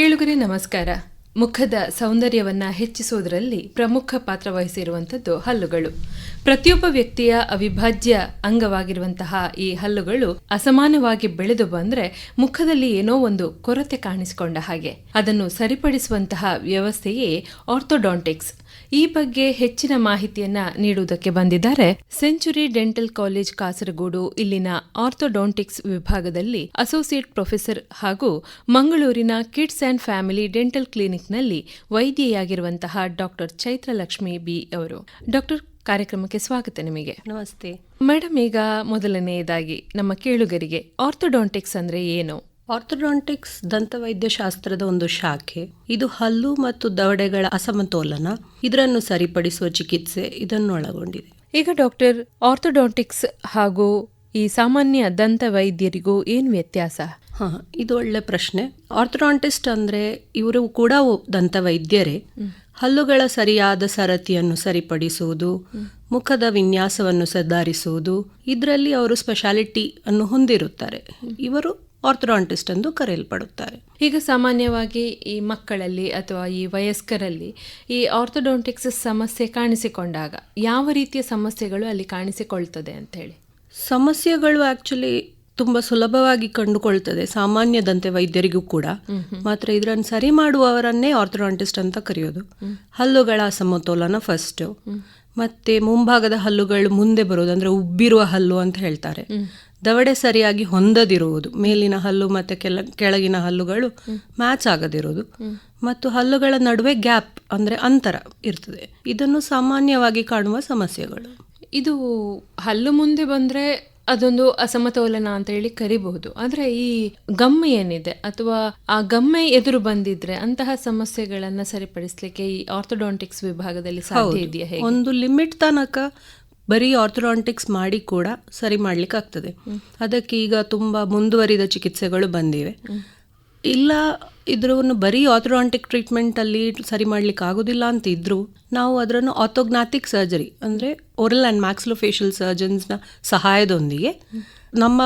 ಕೇಳುಗರೆ, ನಮಸ್ಕಾರ. ಮುಖದ ಸೌಂದರ್ಯವನ್ನ ಹೆಚ್ಚಿಸುವುದರಲ್ಲಿ ಪ್ರಮುಖ ಪಾತ್ರ ವಹಿಸಿರುವಂಥದ್ದು ಹಲ್ಲುಗಳು. ಪ್ರತಿಯೊಬ್ಬ ವ್ಯಕ್ತಿಯ ಅವಿಭಾಜ್ಯ ಅಂಗವಾಗಿರುವಂತಹ ಈ ಹಲ್ಲುಗಳು ಅಸಮಾನವಾಗಿ ಬೆಳೆದು ಬಂದ್ರೆ ಮುಖದಲ್ಲಿ ಏನೋ ಒಂದು ಕೊರತೆ ಕಾಣಿಸಿಕೊಂಡ ಹಾಗೆ. ಅದನ್ನು ಸರಿಪಡಿಸುವಂತಹ ವ್ಯವಸ್ಥೆಯೇ ಆರ್ಥೋಡಾಂಟಿಕ್ಸ್. ಈ ಬಗ್ಗೆ ಹೆಚ್ಚಿನ ಮಾಹಿತಿಯನ್ನ ನೀಡುವುದಕ್ಕೆ ಬಂದಿದ್ದಾರೆ. ಸೆಂಚುರಿ ಡೆಂಟಲ್ ಕಾಲೇಜ್ ಕಾಸರಗೋಡು ಇಲ್ಲಿನ ಆರ್ಥೋಡಾಂಟಿಕ್ಸ್ ವಿಭಾಗದಲ್ಲಿ ಅಸೋಸಿಯೇಟ್ ಪ್ರೊಫೆಸರ್ ಹಾಗೂ ಮಂಗಳೂರಿನ ಕಿಡ್ಸ್ ಅಂಡ್ ಫ್ಯಾಮಿಲಿ ಡೆಂಟಲ್ ಕ್ಲಿನಿಕ್ನಲ್ಲಿ ವೈದ್ಯೆಯಾಗಿರುವಂತಹ ಡಾಕ್ಟರ್ ಚೈತ್ರಲಕ್ಷ್ಮಿ ಬಿ ಅವರು. ಡಾಕ್ಟರ್ ಕಾರ್ಯಕ್ರಮಕ್ಕೆ ಸ್ವಾಗತ ನಿಮಗೆ. ನಮಸ್ತೆ. ಮೇಡಮ್ ಈಗ ಮೊದಲನೆಯದಾಗಿ ನಮ್ಮ ಕೇಳುಗರಿಗೆ ಆರ್ಥೋಡಾಂಟಿಕ್ಸ್ ಅಂದ್ರೆ ಏನು? ಆರ್ಥೋಡಾಂಟಿಕ್ಸ್ ದಂತವೈದ್ಯಶಾಸ್ತ್ರದ ಒಂದು ಶಾಖೆ. ಇದು ಹಲ್ಲು ಮತ್ತು ದವಡೆಗಳ ಅಸಮತೋಲನ ಇದರನ್ನು ಸರಿಪಡಿಸುವ ಚಿಕಿತ್ಸೆ ಇದನ್ನು ಒಳಗೊಂಡಿದೆ ಈಗ ಡಾಕ್ಟರ್ ಆರ್ಥೋಡಾಂಟಿಕ್ಸ್ ಹಾಗೂ ಈ ಸಾಮಾನ್ಯ ದಂತ ವೈದ್ಯರಿಗೂ ಏನು ವ್ಯತ್ಯಾಸ? ಹಾ ಇದು ಒಳ್ಳೆ ಪ್ರಶ್ನೆ. ಆರ್ಥೋಡಾಂಟಿಸ್ಟ್ ಅಂದ್ರೆ ಇವರು ಕೂಡ ದಂತವೈದ್ಯರೇ. ಹಲ್ಲುಗಳ ಸರಿಯಾದ ಸರತಿಯನ್ನು ಸರಿಪಡಿಸುವುದು ಮುಖದ ವಿನ್ಯಾಸವನ್ನು ಸುಧಾರಿಸುವುದು ಇದರಲ್ಲಿ ಅವರು ಸ್ಪೆಷಾಲಿಟಿ ಅನ್ನು ಹೊಂದಿರುತ್ತಾರೆ. ಇವರು ಆರ್ಥೋಡಾಂಟಿಸ್ಟ್ ಎಂದು ಕರೆಯಲ್ಪಡುತ್ತಾರೆ. ಈಗ ಸಾಮಾನ್ಯವಾಗಿ ಈ ಮಕ್ಕಳಲ್ಲಿ ಅಥವಾ ಈ ವಯಸ್ಕರಲ್ಲಿ ಈ ಆರ್ಥೋಡಾಂಟಿಕ್ಸ್ ಸಮಸ್ಯೆ ಕಾಣಿಸಿಕೊಂಡಾಗ ಯಾವ ರೀತಿಯ ಸಮಸ್ಯೆಗಳು ಅಲ್ಲಿ ಕಾಣಿಸಿಕೊಳ್ತದೆ ಅಂತ ಹೇಳಿ? ಸಮಸ್ಯೆಗಳು ಆಕ್ಚುಲಿ ತುಂಬಾ ಸುಲಭವಾಗಿ ಕಂಡುಕೊಳ್ತದೆ ಸಾಮಾನ್ಯ ದಂತೆ ವೈದ್ಯರಿಗೂ ಕೂಡ. ಮಾತ್ರ ಇದರನ್ನು ಸರಿ ಮಾಡುವವರನ್ನೇ ಆರ್ಥೋಡಾಂಟಿಸ್ಟ್ ಅಂತ ಕರೆಯೋದು. ಹಲ್ಲುಗಳ ಅಸಮತೋಲನ ಫಸ್ಟ್ ಮತ್ತೆ ಮುಂಭಾಗದ ಹಲ್ಲುಗಳು ಮುಂದೆ ಬರೋದು ಅಂದ್ರೆ ಉಬ್ಬಿರುವ ಹಲ್ಲು ಅಂತ ಹೇಳ್ತಾರೆ. ದವಡೆ ಸರಿಯಾಗಿ ಹೊಂದದಿರುವುದು ಮೇಲಿನ ಹಲ್ಲು ಮತ್ತೆ ಕೆಲ ಕೆಳಗಿನ ಹಲ್ಲುಗಳು ಮ್ಯಾಚ್ ಆಗದಿರುವುದು. ಮತ್ತು ಹಲ್ಲುಗಳ ನಡುವೆ ಗ್ಯಾಪ್ ಅಂದ್ರೆ ಅಂತರ ಇರ್ತದೆ. ಇದನ್ನು ಸಾಮಾನ್ಯವಾಗಿ ಕಾಣುವ ಸಮಸ್ಯೆಗಳು. ಇದು ಹಲ್ಲು ಮುಂದೆ ಬಂದ್ರೆ ಅದೊಂದು ಅಸಮತೋಲನ ಅಂತ ಹೇಳಿ ಕರಿಬಹುದು. ಆದ್ರೆ ಈ ಗಮ್ಮೆ ಏನಿದೆ? ಅಥವಾ ಆ ಗಮ್ಮೆ ಎದುರು ಬಂದಿದ್ರೆ ಅಂತಹ ಸಮಸ್ಯೆಗಳನ್ನ ಸರಿಪಡಿಸಲಿಕ್ಕೆ ಈ ಆರ್ಥೋಡಾಂಟಿಕ್ಸ್ ವಿಭಾಗದಲ್ಲಿ ಸಾಧ್ಯ ಇದೆಯಾ ಒಂದು ಲಿಮಿಟ್ ತನಕ ಬರೀ ಆರ್ಥೋಡಾಂಟಿಕ್ಸ್ ಮಾಡಿ ಕೂಡ ಸರಿ ಮಾಡ್ಲಿಕ್ಕೆ ಆಗ್ತದೆ ಅದಕ್ಕೆ ಈಗ ತುಂಬಾ ಮುಂದುವರಿದ ಚಿಕಿತ್ಸೆಗಳು ಬಂದಿವೆ. ಇಲ್ಲ ಇದ್ರೂ ಬರೀ ಆಥರಾಂಟಿಕ್ ಟ್ರೀಟ್ಮೆಂಟ್ ಅಲ್ಲಿ ಸರಿ ಮಾಡ್ಲಿಕ್ಕೆ ಆಗೋದಿಲ್ಲ ಅಂತ ಇದ್ರು, ನಾವು ಅದರನ್ನು ಆಥೋಗ್ನಾಥಿಕ್ ಸರ್ಜರಿ ಅಂದ್ರೆ ಓರಲ್ ಅಂಡ್ ಮ್ಯಾಕ್ಸ್ಲೋಫೇಶಿಯಲ್ ಸರ್ಜನ್ಸ್ನ ಸಹಾಯದೊಂದಿಗೆ ನಮ್ಮ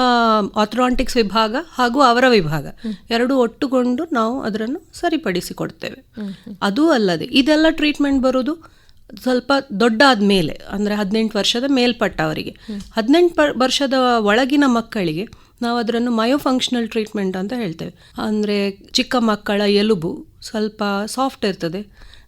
ಆಥರಾಂಟಿಕ್ಸ್ ವಿಭಾಗ ಹಾಗೂ ಅವರ ವಿಭಾಗ ಎರಡು ಒಟ್ಟುಗೊಂಡು ನಾವು ಅದರನ್ನು ಸರಿಪಡಿಸಿಕೊಡ್ತೇವೆ. ಅದು ಅಲ್ಲದೆ ಇದೆಲ್ಲ ಟ್ರೀಟ್ಮೆಂಟ್ ಬರೋದು ಸ್ವಲ್ಪ ದೊಡ್ಡ ಆದ್ಮೇಲೆ ಅಂದ್ರೆ ಹದಿನೆಂಟು ವರ್ಷದ ಮೇಲ್ಪಟ್ಟವರಿಗೆ. ಹದಿನೆಂಟು ವರ್ಷದ ಒಳಗಿನ ಮಕ್ಕಳಿಗೆ ನಾವು ಅದನ್ನು ಮಯೋಫಂಕ್ಷನಲ್ ಟ್ರೀಟ್ಮೆಂಟ್ ಅಂತ ಹೇಳ್ತೇವೆ. ಅಂದ್ರೆ ಚಿಕ್ಕ ಮಕ್ಕಳ ಎಲುಬು ಸ್ವಲ್ಪ ಸಾಫ್ಟ್ ಇರ್ತದೆ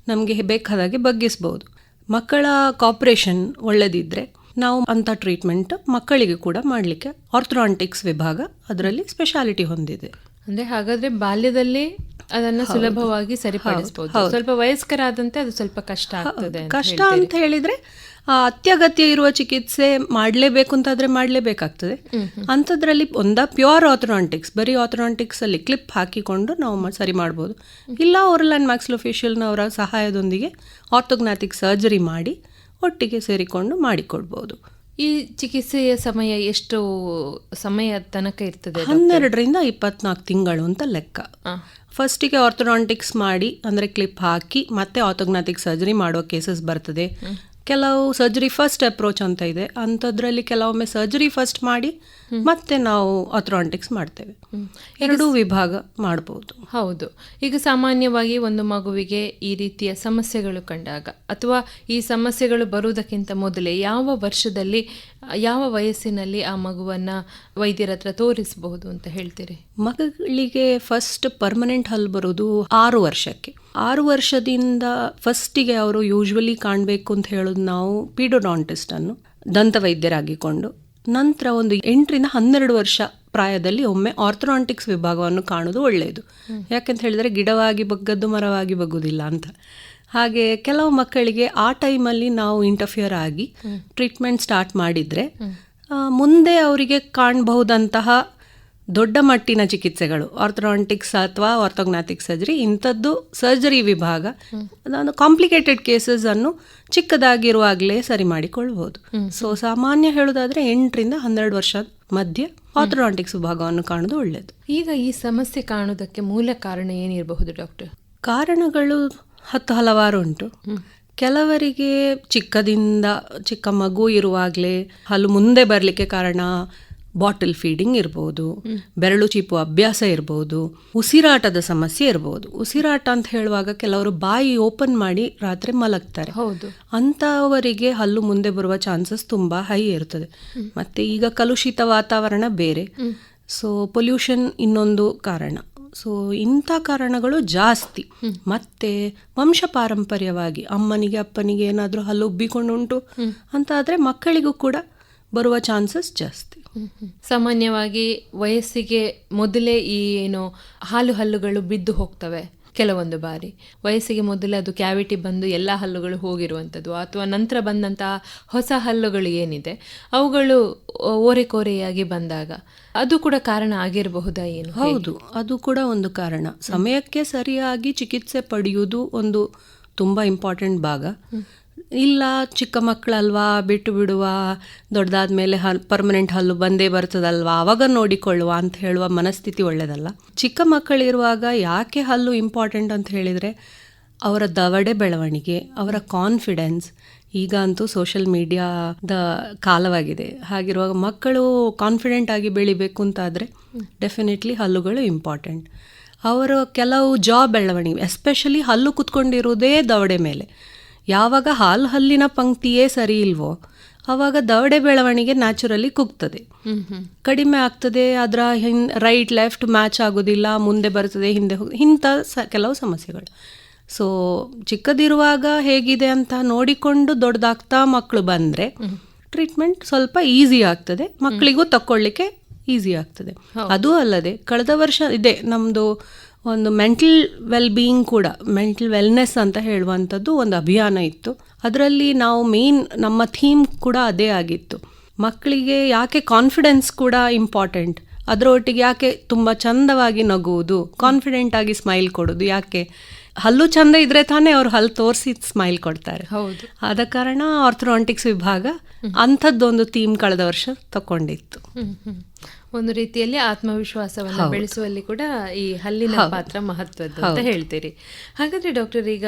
ನಮಗೆ ಬೇಕಾದಾಗೆ ಬಗ್ಗಿಸ್ಬೋದು. ಮಕ್ಕಳ ಕಾಪ್ರೇಷನ್ ಒಳ್ಳೆದಿದ್ದರೆ ನಾವು ಅಂತ ಟ್ರೀಟ್ಮೆಂಟ್ ಮಕ್ಕಳಿಗೆ ಕೂಡ ಮಾಡಲಿಕ್ಕೆ ಆರ್ಥ್ರಾಂಟಿಕ್ಸ್ ವಿಭಾಗ ಅದರಲ್ಲಿ ಸ್ಪೆಷಾಲಿಟಿ ಹೊಂದಿದೆ. ಅಂದ್ರೆ ಹಾಗಾದ್ರೆ ಬಾಲ್ಯದಲ್ಲಿ ಅದನ್ನ ಸುಲಭವಾಗಿ ಸರಿಪಡಿಸಬಹುದು ಸ್ವಲ್ಪ ವಯಸ್ಕರಾದಂತೆ ಅದು ಸ್ವಲ್ಪ ಕಷ್ಟ ಆಗ್ತದೆ ಕಷ್ಟ ಅಂತ ಹೇಳಿದ್ರೆ ಅತ್ಯಗತ್ಯ ಇರುವ ಚಿಕಿತ್ಸೆ ಮಾಡಲೇಬೇಕು ಅಂತಾದ್ರೆ ಮಾಡಲೇಬೇಕಾಗ್ತದೆ. ಅಂಥದ್ರಲ್ಲಿ ಒಂದ ಪ್ಯೂರ್ ಆಥ್ರಾಂಟಿಕ್ಸ್ ಬರೀ ಆರ್ಥೋಡಾಂಟಿಕ್ಸ್ ಅಲ್ಲಿ ಕ್ಲಿಪ್ ಹಾಕಿಕೊಂಡು ನಾವು ಸರಿ ಮಾಡ್ಬೋದು. ಇಲ್ಲ ಓರಲ್ ಆ್ಯಂಡ್ ಮ್ಯಾಕ್ಸ್ಲೋಫೇಶಿಯಲ್ನವರ ಸಹಾಯದೊಂದಿಗೆ ಆರ್ಥೋಗ್ನಾಥಿಕ್ ಸರ್ಜರಿ ಮಾಡಿ ಒಟ್ಟಿಗೆ ಸೇರಿಕೊಂಡು ಮಾಡಿಕೊಡ್ಬೋದು. ಈ ಚಿಕಿತ್ಸೆಯ ಸಮಯ ಎಷ್ಟು ಸಮಯ ತನಕ ಇರ್ತದೆ ಹನ್ನೆರಡರಿಂದ ಇಪ್ಪತ್ನಾಲ್ಕು ತಿಂಗಳು ಅಂತ ಲೆಕ್ಕ. ಫಸ್ಟಿಗೆ ಆರ್ಥೋಡಾಂಟಿಕ್ಸ್ ಮಾಡಿ ಅಂದರೆ ಕ್ಲಿಪ್ ಹಾಕಿ ಮತ್ತೆ ಆರ್ಥೋಗ್ನಾಟಿಕ್ ಸರ್ಜರಿ ಮಾಡೋ ಕೇಸಸ್ ಬರ್ತದೆ. ಕೆಲವು ಸರ್ಜರಿ ಫಸ್ಟ್ ಅಪ್ರೋಚ್ ಅಂತ ಇದೆ. ಅಂಥದ್ರಲ್ಲಿ ಕೆಲವೊಮ್ಮೆ ಸರ್ಜರಿ ಫಸ್ಟ್ ಮಾಡಿ ಮತ್ತೆ ನಾವು ಅಥ್ರಾಂಟಿಕ್ಸ್ ಮಾಡ್ತೇವೆ. ಎರಡೂ ವಿಭಾಗ ಮಾಡ್ಬೋದು. ಹೌದು. ಈಗ ಸಾಮಾನ್ಯವಾಗಿ ಒಂದು ಮಗುವಿಗೆ ಈ ರೀತಿಯ ಸಮಸ್ಯೆಗಳು ಕಂಡಾಗ ಅಥವಾ ಈ ಸಮಸ್ಯೆಗಳು ಬರುವುದಕ್ಕಿಂತ ಮೊದಲೇ ಯಾವ ವರ್ಷದಲ್ಲಿ ಯಾವ ವಯಸ್ಸಿನಲ್ಲಿ ಆ ಮಗುವನ್ನು ವೈದ್ಯರ ಹತ್ರ ತೋರಿಸಬಹುದು ಅಂತ ಹೇಳ್ತೀರಿ? ಮಗಳಿಗೆ ಫಸ್ಟ್ ಪರ್ಮನೆಂಟ್ ಹಲ್ ಬರೋದು ಆರು ವರ್ಷಕ್ಕೆ. ಆರು ವರ್ಷದಿಂದ ಫಸ್ಟಿಗೆ ಅವರು ಯೂಶ್ವಲಿ ಕಾಣಬೇಕು ಅಂತ ಹೇಳೋದು ನಾವು ಪೀಡೋಡಾಂಟಿಸ್ಟನ್ನು ದಂತವೈದ್ಯರಾಗಿಕೊಂಡು. ನಂತರ ಒಂದು ಎಂಟರಿಂದ ಹನ್ನೆರಡು ವರ್ಷ ಪ್ರಾಯದಲ್ಲಿ ಒಮ್ಮೆ ಆರ್ಥೋನಾಂಟಿಕ್ಸ್ ವಿಭಾಗವನ್ನು ಕಾಣೋದು ಒಳ್ಳೆಯದು. ಯಾಕೆಂತ ಹೇಳಿದರೆ ಗಿಡವಾಗಿ ಬಗ್ಗದ್ದು ಮರವಾಗಿ ಬಗ್ಗುವುದಿಲ್ಲ ಅಂತ. ಹಾಗೆ ಕೆಲವು ಮಕ್ಕಳಿಗೆ ಆ ಟೈಮಲ್ಲಿ ನಾವು ಇಂಟರ್ಫಿಯರ್ ಆಗಿ ಟ್ರೀಟ್ಮೆಂಟ್ ಸ್ಟಾರ್ಟ್ ಮಾಡಿದ್ರೆ ಮುಂದೆ ಅವರಿಗೆ ಕಾಣಬಹುದಂತಹ ದೊಡ್ಡ ಮಟ್ಟಿನ ಚಿಕಿತ್ಸೆಗಳು ಆರ್ಥೋಡಾಂಟಿಕ್ಸ್ ಅಥವಾ ಆರ್ಥೋಗ್ನಾಥಿಕ್ ಸರ್ಜರಿ ಇಂಥದ್ದು ಸರ್ಜರಿ ವಿಭಾಗ ಕಾಂಪ್ಲಿಕೇಟೆಡ್ ಕೇಸಸ್ ಅನ್ನು ಚಿಕ್ಕದಾಗಿರುವಾಗಲೇ ಸರಿ ಮಾಡಿಕೊಳ್ಬಹುದು ಸೊ ಸಾಮಾನ್ಯ ಹೇಳೋದಾದ್ರೆ ಎಂಟರಿಂದ ಹನ್ನೆರಡು ವರ್ಷ ಮಧ್ಯೆ ಆರ್ಥೋಡಾಂಟಿಕ್ಸ್ ವಿಭಾಗವನ್ನು ಕಾಣೋದು ಒಳ್ಳೆಯದು ಈಗ ಈ ಸಮಸ್ಯೆ ಕಾಣುವುದಕ್ಕೆ ಮೂಲ ಕಾರಣ ಏನಿರಬಹುದು ಡಾಕ್ಟರ್? ಕಾರಣಗಳು ಹತ್ತು ಹಲವಾರು ಉಂಟು. ಕೆಲವರಿಗೆ ಚಿಕ್ಕದಿಂದ ಚಿಕ್ಕ ಮಗು ಇರುವಾಗಲೇ ಹಲ್ಲು ಮುಂದೆ ಬರಲಿಕ್ಕೆ ಕಾರಣ ಬಾಟಲ್ ಫೀಡಿಂಗ್ ಇರ್ಬೋದು ಬೆರಳು ಚೀಪು ಅಭ್ಯಾಸ ಇರ್ಬೋದು ಉಸಿರಾಟದ ಸಮಸ್ಯೆ ಇರ್ಬೋದು. ಉಸಿರಾಟ ಅಂತ ಹೇಳುವಾಗ ಕೆಲವರು ಬಾಯಿ ಓಪನ್ ಮಾಡಿ ರಾತ್ರಿ ಮಲಗ್ತಾರೆ. ಹೌದು. ಅಂಥವರಿಗೆ ಹಲ್ಲು ಮುಂದೆ ಬರುವ ಚಾನ್ಸಸ್ ತುಂಬಾ ಹೈ ಇರ್ತದೆ. ಮತ್ತೆ ಈಗ ಕಲುಷಿತ ವಾತಾವರಣ ಬೇರೆ. ಸೊ ಪೊಲ್ಯೂಷನ್ ಇನ್ನೊಂದು ಕಾರಣ. ಸೊ ಇಂಥ ಕಾರಣಗಳು ಜಾಸ್ತಿ. ಮತ್ತೆ ವಂಶ ಪಾರಂಪರ್ಯವಾಗಿ ಅಮ್ಮನಿಗೆ ಅಪ್ಪನಿಗೆ ಏನಾದರೂ ಹಲ್ಲು ಉಬ್ಬಿಕೊಂಡುಂಟು ಅಂತ ಆದರೆ ಮಕ್ಕಳಿಗೂ ಕೂಡ ಬರುವ ಚಾನ್ಸಸ್ ಜಾಸ್ತಿ. ಸಾಮಾನ್ಯವಾಗಿ ವಯಸ್ಸಿಗೆ ಮೊದಲೇ ಈ ಏನು ಹಾಲು ಹಲ್ಲುಗಳು ಬಿದ್ದು ಹೋಗ್ತವೆ ಕೆಲವೊಂದು ಬಾರಿ. ವಯಸ್ಸಿಗೆ ಮೊದಲೇ ಅದು ಕ್ಯಾವಿಟಿ ಬಂದು ಎಲ್ಲ ಹಲ್ಲುಗಳು ಹೋಗಿರುವಂಥದ್ದು. ಅಥವಾ ನಂತರ ಬಂದಂತಹ ಹೊಸ ಹಲ್ಲುಗಳು ಏನಿದೆ ಅವುಗಳು ಓರೆಕೋರೆಯಾಗಿ ಬಂದಾಗ ಅದು ಕೂಡ ಕಾರಣ ಆಗಿರಬಹುದಾ ಏನು? ಹೌದು, ಅದು ಕೂಡ ಒಂದು ಕಾರಣ. ಸಮಯಕ್ಕೆ ಸರಿಯಾಗಿ ಚಿಕಿತ್ಸೆ ಪಡೆಯುವುದು ಒಂದು ತುಂಬ ಇಂಪಾರ್ಟೆಂಟ್ ಭಾಗ. ಇಲ್ಲ, ಚಿಕ್ಕ ಮಕ್ಕಳಲ್ವಾ, ಬಿಟ್ಟು ಬಿಡುವ, ದೊಡ್ಡದಾದ ಮೇಲೆ ಹಲ್ ಪರ್ಮನೆಂಟ್ ಹಲ್ಲು ಬಂದೇ ಬರ್ತದಲ್ವಾ, ಅವಾಗ ನೋಡಿಕೊಳ್ಳುವ ಅಂತ ಹೇಳುವ ಮನಸ್ಥಿತಿ ಒಳ್ಳೆಯದಲ್ಲ ಚಿಕ್ಕ ಮಕ್ಕಳಿರುವಾಗ ಯಾಕೆ ಹಲ್ಲು ಇಂಪಾರ್ಟೆಂಟ್ ಅಂತ ಹೇಳಿದರೆ, ಅವರ ದವಡೆ ಬೆಳವಣಿಗೆ, ಅವರ ಕಾನ್ಫಿಡೆನ್ಸ್ ಈಗ ಅಂತೂ ಸೋಷಿಯಲ್ ಮೀಡಿಯಾದ ಕಾಲವಾಗಿದೆ. ಹಾಗಿರುವಾಗ ಮಕ್ಕಳು ಕಾನ್ಫಿಡೆಂಟ್ ಆಗಿ ಬೆಳಿಬೇಕು ಅಂತಾದರೆ ಡೆಫಿನೆಟ್ಲಿ ಹಲ್ಲುಗಳು ಇಂಪಾರ್ಟೆಂಟ್ ಅವರ ಕೆಲವು ಜಾಬ್ ಬೆಳವಣಿಗೆ ಎಸ್ಪೆಷಲಿ ಹಲ್ಲು ಕುತ್ಕೊಂಡಿರುವುದೇ ದವಡೆ ಮೇಲೆ. ಯಾವಾಗ ಹಾಲು ಹಲ್ಲಿನ ಪಂಕ್ತಿಯೇ ಸರಿ ಇಲ್ವೋ ಆವಾಗ ದವಡೆ ಬೆಳವಣಿಗೆ ನ್ಯಾಚುರಲಿ ಕುಗ್ತದೆ. ಕಡಿಮೆ ಆಗ್ತದೆ ಅದರ ಹಿನ್ ರೈಟ್ ಲೆಫ್ಟ್ ಮ್ಯಾಚ್ ಆಗೋದಿಲ್ಲ ಮುಂದೆ ಬರ್ತದೆ ಹಿಂದೆ ಹೋಗಿ ಇಂಥ ಸ ಕೆಲವು ಸಮಸ್ಯೆಗಳು. ಸೊ ಚಿಕ್ಕದಿರುವಾಗ ಹೇಗಿದೆ ಅಂತ ನೋಡಿಕೊಂಡು ದೊಡ್ಡದಾಗ್ತಾ ಮಕ್ಕಳು ಬಂದರೆ ಟ್ರೀಟ್ಮೆಂಟ್ ಸ್ವಲ್ಪ ಈಸಿ ಆಗ್ತದೆ. ಮಕ್ಕಳಿಗೂ ತಕ್ಕೊಳ್ಳಿಕ್ಕೆ ಈಸಿ ಆಗ್ತದೆ. ಅದು ಅಲ್ಲದೆ ಕಳೆದ ವರ್ಷ ಇದೆ ನಮ್ಮದು ಒಂದು ಮೆಂಟಲ್ ವೆಲ್ ಬೀಯಿಂಗ್ ಕೂಡ ಮೆಂಟಲ್ ವೆಲ್ನೆಸ್ ಅಂತ ಹೇಳುವಂಥದ್ದು ಒಂದು ಅಭಿಯಾನ ಇತ್ತು. ಅದರಲ್ಲಿ ನಾವು ಮೇನ್ ನಮ್ಮ ಥೀಮ್ ಕೂಡ ಅದೇ ಆಗಿತ್ತು. ಮಕ್ಕಳಿಗೆ ಯಾಕೆ ಕಾನ್ಫಿಡೆನ್ಸ್ ಕೂಡ ಇಂಪಾರ್ಟೆಂಟ್ ಅದರೊಟ್ಟಿಗೆ ಯಾಕೆ ತುಂಬ ಚಂದವಾಗಿ ನಗುವುದು ಕಾನ್ಫಿಡೆಂಟ್ ಆಗಿ ಸ್ಮೈಲ್ ಕೊಡೋದು ಯಾಕೆ ಹಲ್ಲು ಚಂದ ಇದ್ರೆ ತಾನೇ ಅವ್ರು ಹಲ್ಲು ತೋರಿಸಿ ಸ್ಮೈಲ್ ಕೊಡ್ತಾರೆ. ಹೌದು. ಆದ ಕಾರಣ ಆರ್ಥ್ರೋಂಟಿಕ್ಸ್ ವಿಭಾಗ ಅಂಥದ್ದೊಂದು ಥೀಮ್ ಕಳೆದ ವರ್ಷ ತಕೊಂಡಿತ್ತು. ಒಂದು ರೀತಿಯಲ್ಲಿ ಆತ್ಮವಿಶ್ವಾಸವನ್ನು ಬೆಳೆಸುವಲ್ಲಿ ಕೂಡ ಈ ಹಲ್ಲಿನ ಪಾತ್ರ ಮಹತ್ವದ್ದು ಅಂತ ಹೇಳ್ತೀರಿ. ಹಾಗಾದ್ರೆ ಡಾಕ್ಟರ್ ಈಗ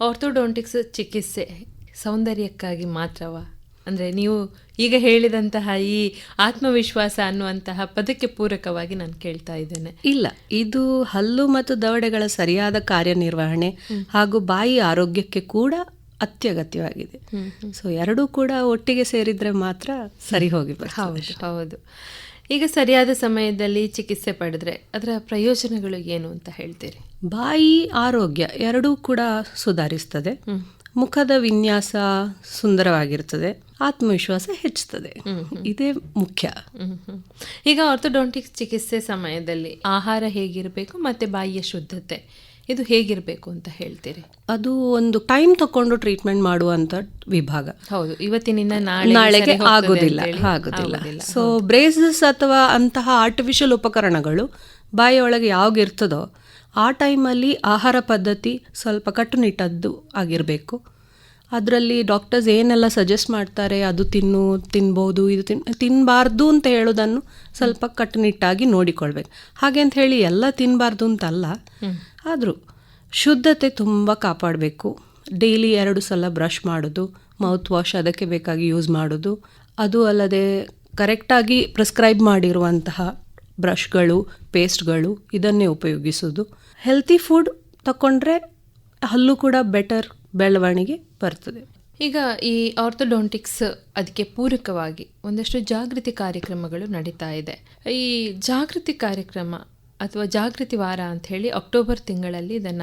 ಆರ್ಥೋಡಾಂಟಿಕ್ಸ್ ಚಿಕಿತ್ಸೆ ಸೌಂದರ್ಯಕ್ಕಾಗಿ ಮಾತ್ರವಾ? ಅಂದ್ರೆ ನೀವು ಈಗ ಹೇಳಿದಂತಹ ಈ ಆತ್ಮವಿಶ್ವಾಸ ಅನ್ನುವಂತಹ ಪದಕ್ಕೆ ಪೂರಕವಾಗಿ ನಾನು ಕೇಳ್ತಾ ಇದ್ದೇನೆ. ಇಲ್ಲ ಇದು ಹಲ್ಲು ಮತ್ತು ದವಡೆಗಳ ಸರಿಯಾದ ಕಾರ್ಯನಿರ್ವಹಣೆ ಹಾಗೂ ಬಾಯಿ ಆರೋಗ್ಯಕ್ಕೆ ಕೂಡ ಅತ್ಯಗತ್ಯವಾಗಿದೆ. ಸೊ ಎರಡೂ ಕೂಡ ಒಟ್ಟಿಗೆ ಸೇರಿದ್ರೆ ಮಾತ್ರ ಸರಿ ಹೋಗಿ. ಹೌದು ಹೌದು. ಈಗ ಸರಿಯಾದ ಸಮಯದಲ್ಲಿ ಚಿಕಿತ್ಸೆ ಪಡೆದ್ರೆ ಅದರ ಪ್ರಯೋಜನಗಳು ಏನು ಅಂತ ಹೇಳ್ತೀರಿ? ಬಾಯಿ ಆರೋಗ್ಯ ಎರಡೂ ಕೂಡ ಸುಧಾರಿಸ್ತದೆ. ಮುಖದ ವಿನ್ಯಾಸ ಸುಂದರವಾಗಿರ್ತದೆ ಆತ್ಮವಿಶ್ವಾಸ ಹೆಚ್ಚುತ್ತದೆ. ಇದೇ ಮುಖ್ಯ. ಈಗ ಆರ್ಥೋಡಾಂಟಿಕ್ ಚಿಕಿತ್ಸೆ ಸಮಯದಲ್ಲಿ ಆಹಾರ ಹೇಗಿರಬೇಕು ಮತ್ತೆ ಬಾಯಿಯ ಶುದ್ಧತೆ ಇದು ಹೇಗಿರಬೇಕು ಅಂತ ಹೇಳ್ತೀರಿ? ಅದು ಒಂದು ಟೈಮ್ ತಕೊಂಡು ಟ್ರೀಟ್ಮೆಂಟ್ ಮಾಡುವಂತ ವಿಭಾಗ. ಹೌದು ಇವತ್ತಿನಿಂದ ನಾಳೆ ನಾಳೆಗೆ ಆಗುದಿಲ್ಲ ಆಗುದಿಲ್ಲ ಆಗೋದಿಲ್ಲ. ಆಗೋದಿಲ್ಲ. ಆಗೋದಿಲ್ಲ. ಸೊ ಬ್ರೇಸಸ್ ಅಥವಾ ಅಂತಹ ಆರ್ಟಿಫಿಷಿಯಲ್ ಉಪಕರಣಗಳು ಬಾಯಿಯೊಳಗೆ ಯಾವಾಗ ಇರ್ತದೋ ಆ ಟೈಮಲ್ಲಿ ಆಹಾರ ಪದ್ಧತಿ ಸ್ವಲ್ಪ ಕಟ್ಟುನಿಟ್ಟದ್ದು ಆಗಿರಬೇಕು. ಅದರಲ್ಲಿ ಡಾಕ್ಟರ್ಸ್ ಏನೆಲ್ಲ ಸಜೆಸ್ಟ್ ಮಾಡ್ತಾರೆ ಅದು ತಿನ್ನು ತಿನ್ಬೋದು ಇದು ತಿನ್ ತಿನ್ನಬಾರ್ದು ಅಂತ ಹೇಳೋದನ್ನು ಸ್ವಲ್ಪ ಕಟ್ಟುನಿಟ್ಟಾಗಿ ನೋಡಿಕೊಳ್ಬೇಕು. ಹಾಗೆ ಅಂತ ಹೇಳಿ ಎಲ್ಲ ತಿನ್ನಬಾರ್ದು ಅಂತಲ್ಲ ಆದರೂ ಶುದ್ಧತೆ ತುಂಬ ಕಾಪಾಡಬೇಕು. ಡೈಲಿ ಎರಡು ಸಲ ಬ್ರಷ್ ಮಾಡೋದು ಮೌತ್ ವಾಶ್ ಅದಕ್ಕೆ ಬೇಕಾಗಿ ಯೂಸ್ ಮಾಡೋದು. ಅದು ಅಲ್ಲದೆ ಕರೆಕ್ಟಾಗಿ ಪ್ರಿಸ್ಕ್ರೈಬ್ ಮಾಡಿರುವಂತಹ ಬ್ರಷ್ಗಳು ಪೇಸ್ಟ್ಗಳು ಇದನ್ನೇ ಉಪಯೋಗಿಸೋದು. ಹೆಲ್ತಿ ಫುಡ್ ತಗೊಂಡ್ರೆ ಹಲ್ಲು ಕೂಡ ಬೆಟರ್ ಬೆಳವಣಿಗೆ ಬರ್ತದೆ. ಈಗ ಈ ಆರ್ಥೋಡಾಂಟಿಕ್ಸ್ ಅದಕ್ಕೆ ಪೂರಕವಾಗಿ ಒಂದಷ್ಟು ಜಾಗೃತಿ ಕಾರ್ಯಕ್ರಮಗಳು ನಡೀತಾ ಇದೆ. ಈ ಜಾಗೃತಿ ಕಾರ್ಯಕ್ರಮ ಅಥವಾ ಜಾಗೃತಿ ವಾರ ಅಂತ ಹೇಳಿ ಅಕ್ಟೋಬರ್ ತಿಂಗಳಲ್ಲಿ ಇದನ್ನ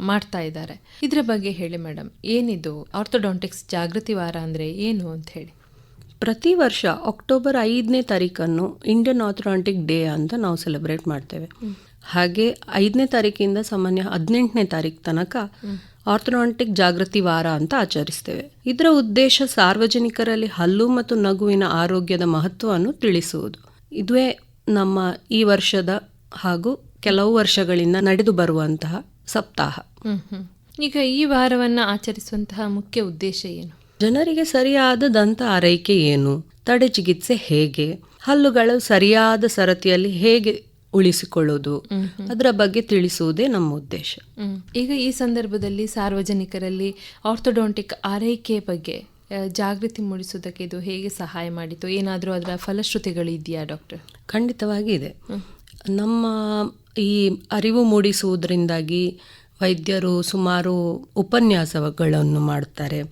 ಮಾಡ್ತಾ ಇದ್ದಾರೆ. ಇದರ ಬಗ್ಗೆ ಹೇಳಿ ಮೇಡಮ್ ಏನಿದು ಆರ್ಥೋಡಾಂಟಿಕ್ಸ್ ಜಾಗೃತಿ ವಾರ ಅಂದ್ರೆ ಏನು ಅಂತ ಹೇಳಿ? ಪ್ರತಿ ವರ್ಷ ಅಕ್ಟೋಬರ್ ಐದನೇ ತಾರೀಕನ್ನು ಇಂಡಿಯನ್ ಆರ್ಥೋಡಾಂಟಿಕ್ ಡೇ ಅಂತ ನಾವು ಸೆಲೆಬ್ರೇಟ್ ಮಾಡ್ತೇವೆ. ಹಾಗೆ ಐದನೇ ತಾರೀಕಿಂದ ಸಾಮಾನ್ಯ ಹದಿನೆಂಟನೇ ತಾರೀಕು ತನಕ ಆರ್ಥೋನಾಂಟಿಕ್ ಜಾಗೃತಿ ವಾರ ಅಂತ ಆಚರಿಸ್ತೇವೆ. ಇದರ ಉದ್ದೇಶ ಸಾರ್ವಜನಿಕರಲ್ಲಿ ಹಲ್ಲು ಮತ್ತು ನಗುವಿನ ಆರೋಗ್ಯದ ಮಹತ್ವವನ್ನು ತಿಳಿಸುವುದು. ಇದುವೇ ನಮ್ಮ ಈ ವರ್ಷದ ಹಾಗೂ ಕೆಲವು ವರ್ಷಗಳಿಂದ ನಡೆದು ಬರುವಂತಹ ಸಪ್ತಾಹ. ಈಗ ಈ ವಾರವನ್ನ ಆಚರಿಸುವಂತಹ ಮುಖ್ಯ ಉದ್ದೇಶ ಏನು? ಜನರಿಗೆ ಸರಿಯಾದ ದಂತ ಆರೈಕೆ ಏನು? ತಡೆ ಚಿಕಿತ್ಸೆ ಹೇಗೆ? ಹಲ್ಲುಗಳು ಸರಿಯಾದ ಸರತಿಯಲ್ಲಿ ಹೇಗೆ ಉಳಿಸಿಕೊಳ್ಳೋದು. ಅದರ ಬಗ್ಗೆ ತಿಳಿಸುವುದೇ ನಮ್ಮ ಉದ್ದೇಶ. ಈಗ ಈ ಸಂದರ್ಭದಲ್ಲಿ ಸಾರ್ವಜನಿಕರಲ್ಲಿ ಆರ್ಥೋಡಾಂಟಿಕ್ ಆರೈಕೆ ಬಗ್ಗೆ ಜಾಗೃತಿ ಮೂಡಿಸೋದಕ್ಕೆ ಇದು ಹೇಗೆ ಸಹಾಯ ಮಾಡಿತು? ಏನಾದರೂ ಅದರ ಫಲಶ್ರುತಿಗಳು ಇದೆಯಾ ಡಾಕ್ಟರ್? ಖಂಡಿತವಾಗಿ ಇದೆ. ನಮ್ಮ ಈ ಅರಿವು ಮೂಡಿಸುವುದರಿಂದಾಗಿ ವೈದ್ಯರು ಸುಮಾರು ಉಪನ್ಯಾಸಗಳನ್ನು ಮಾಡ್ತಾರೆ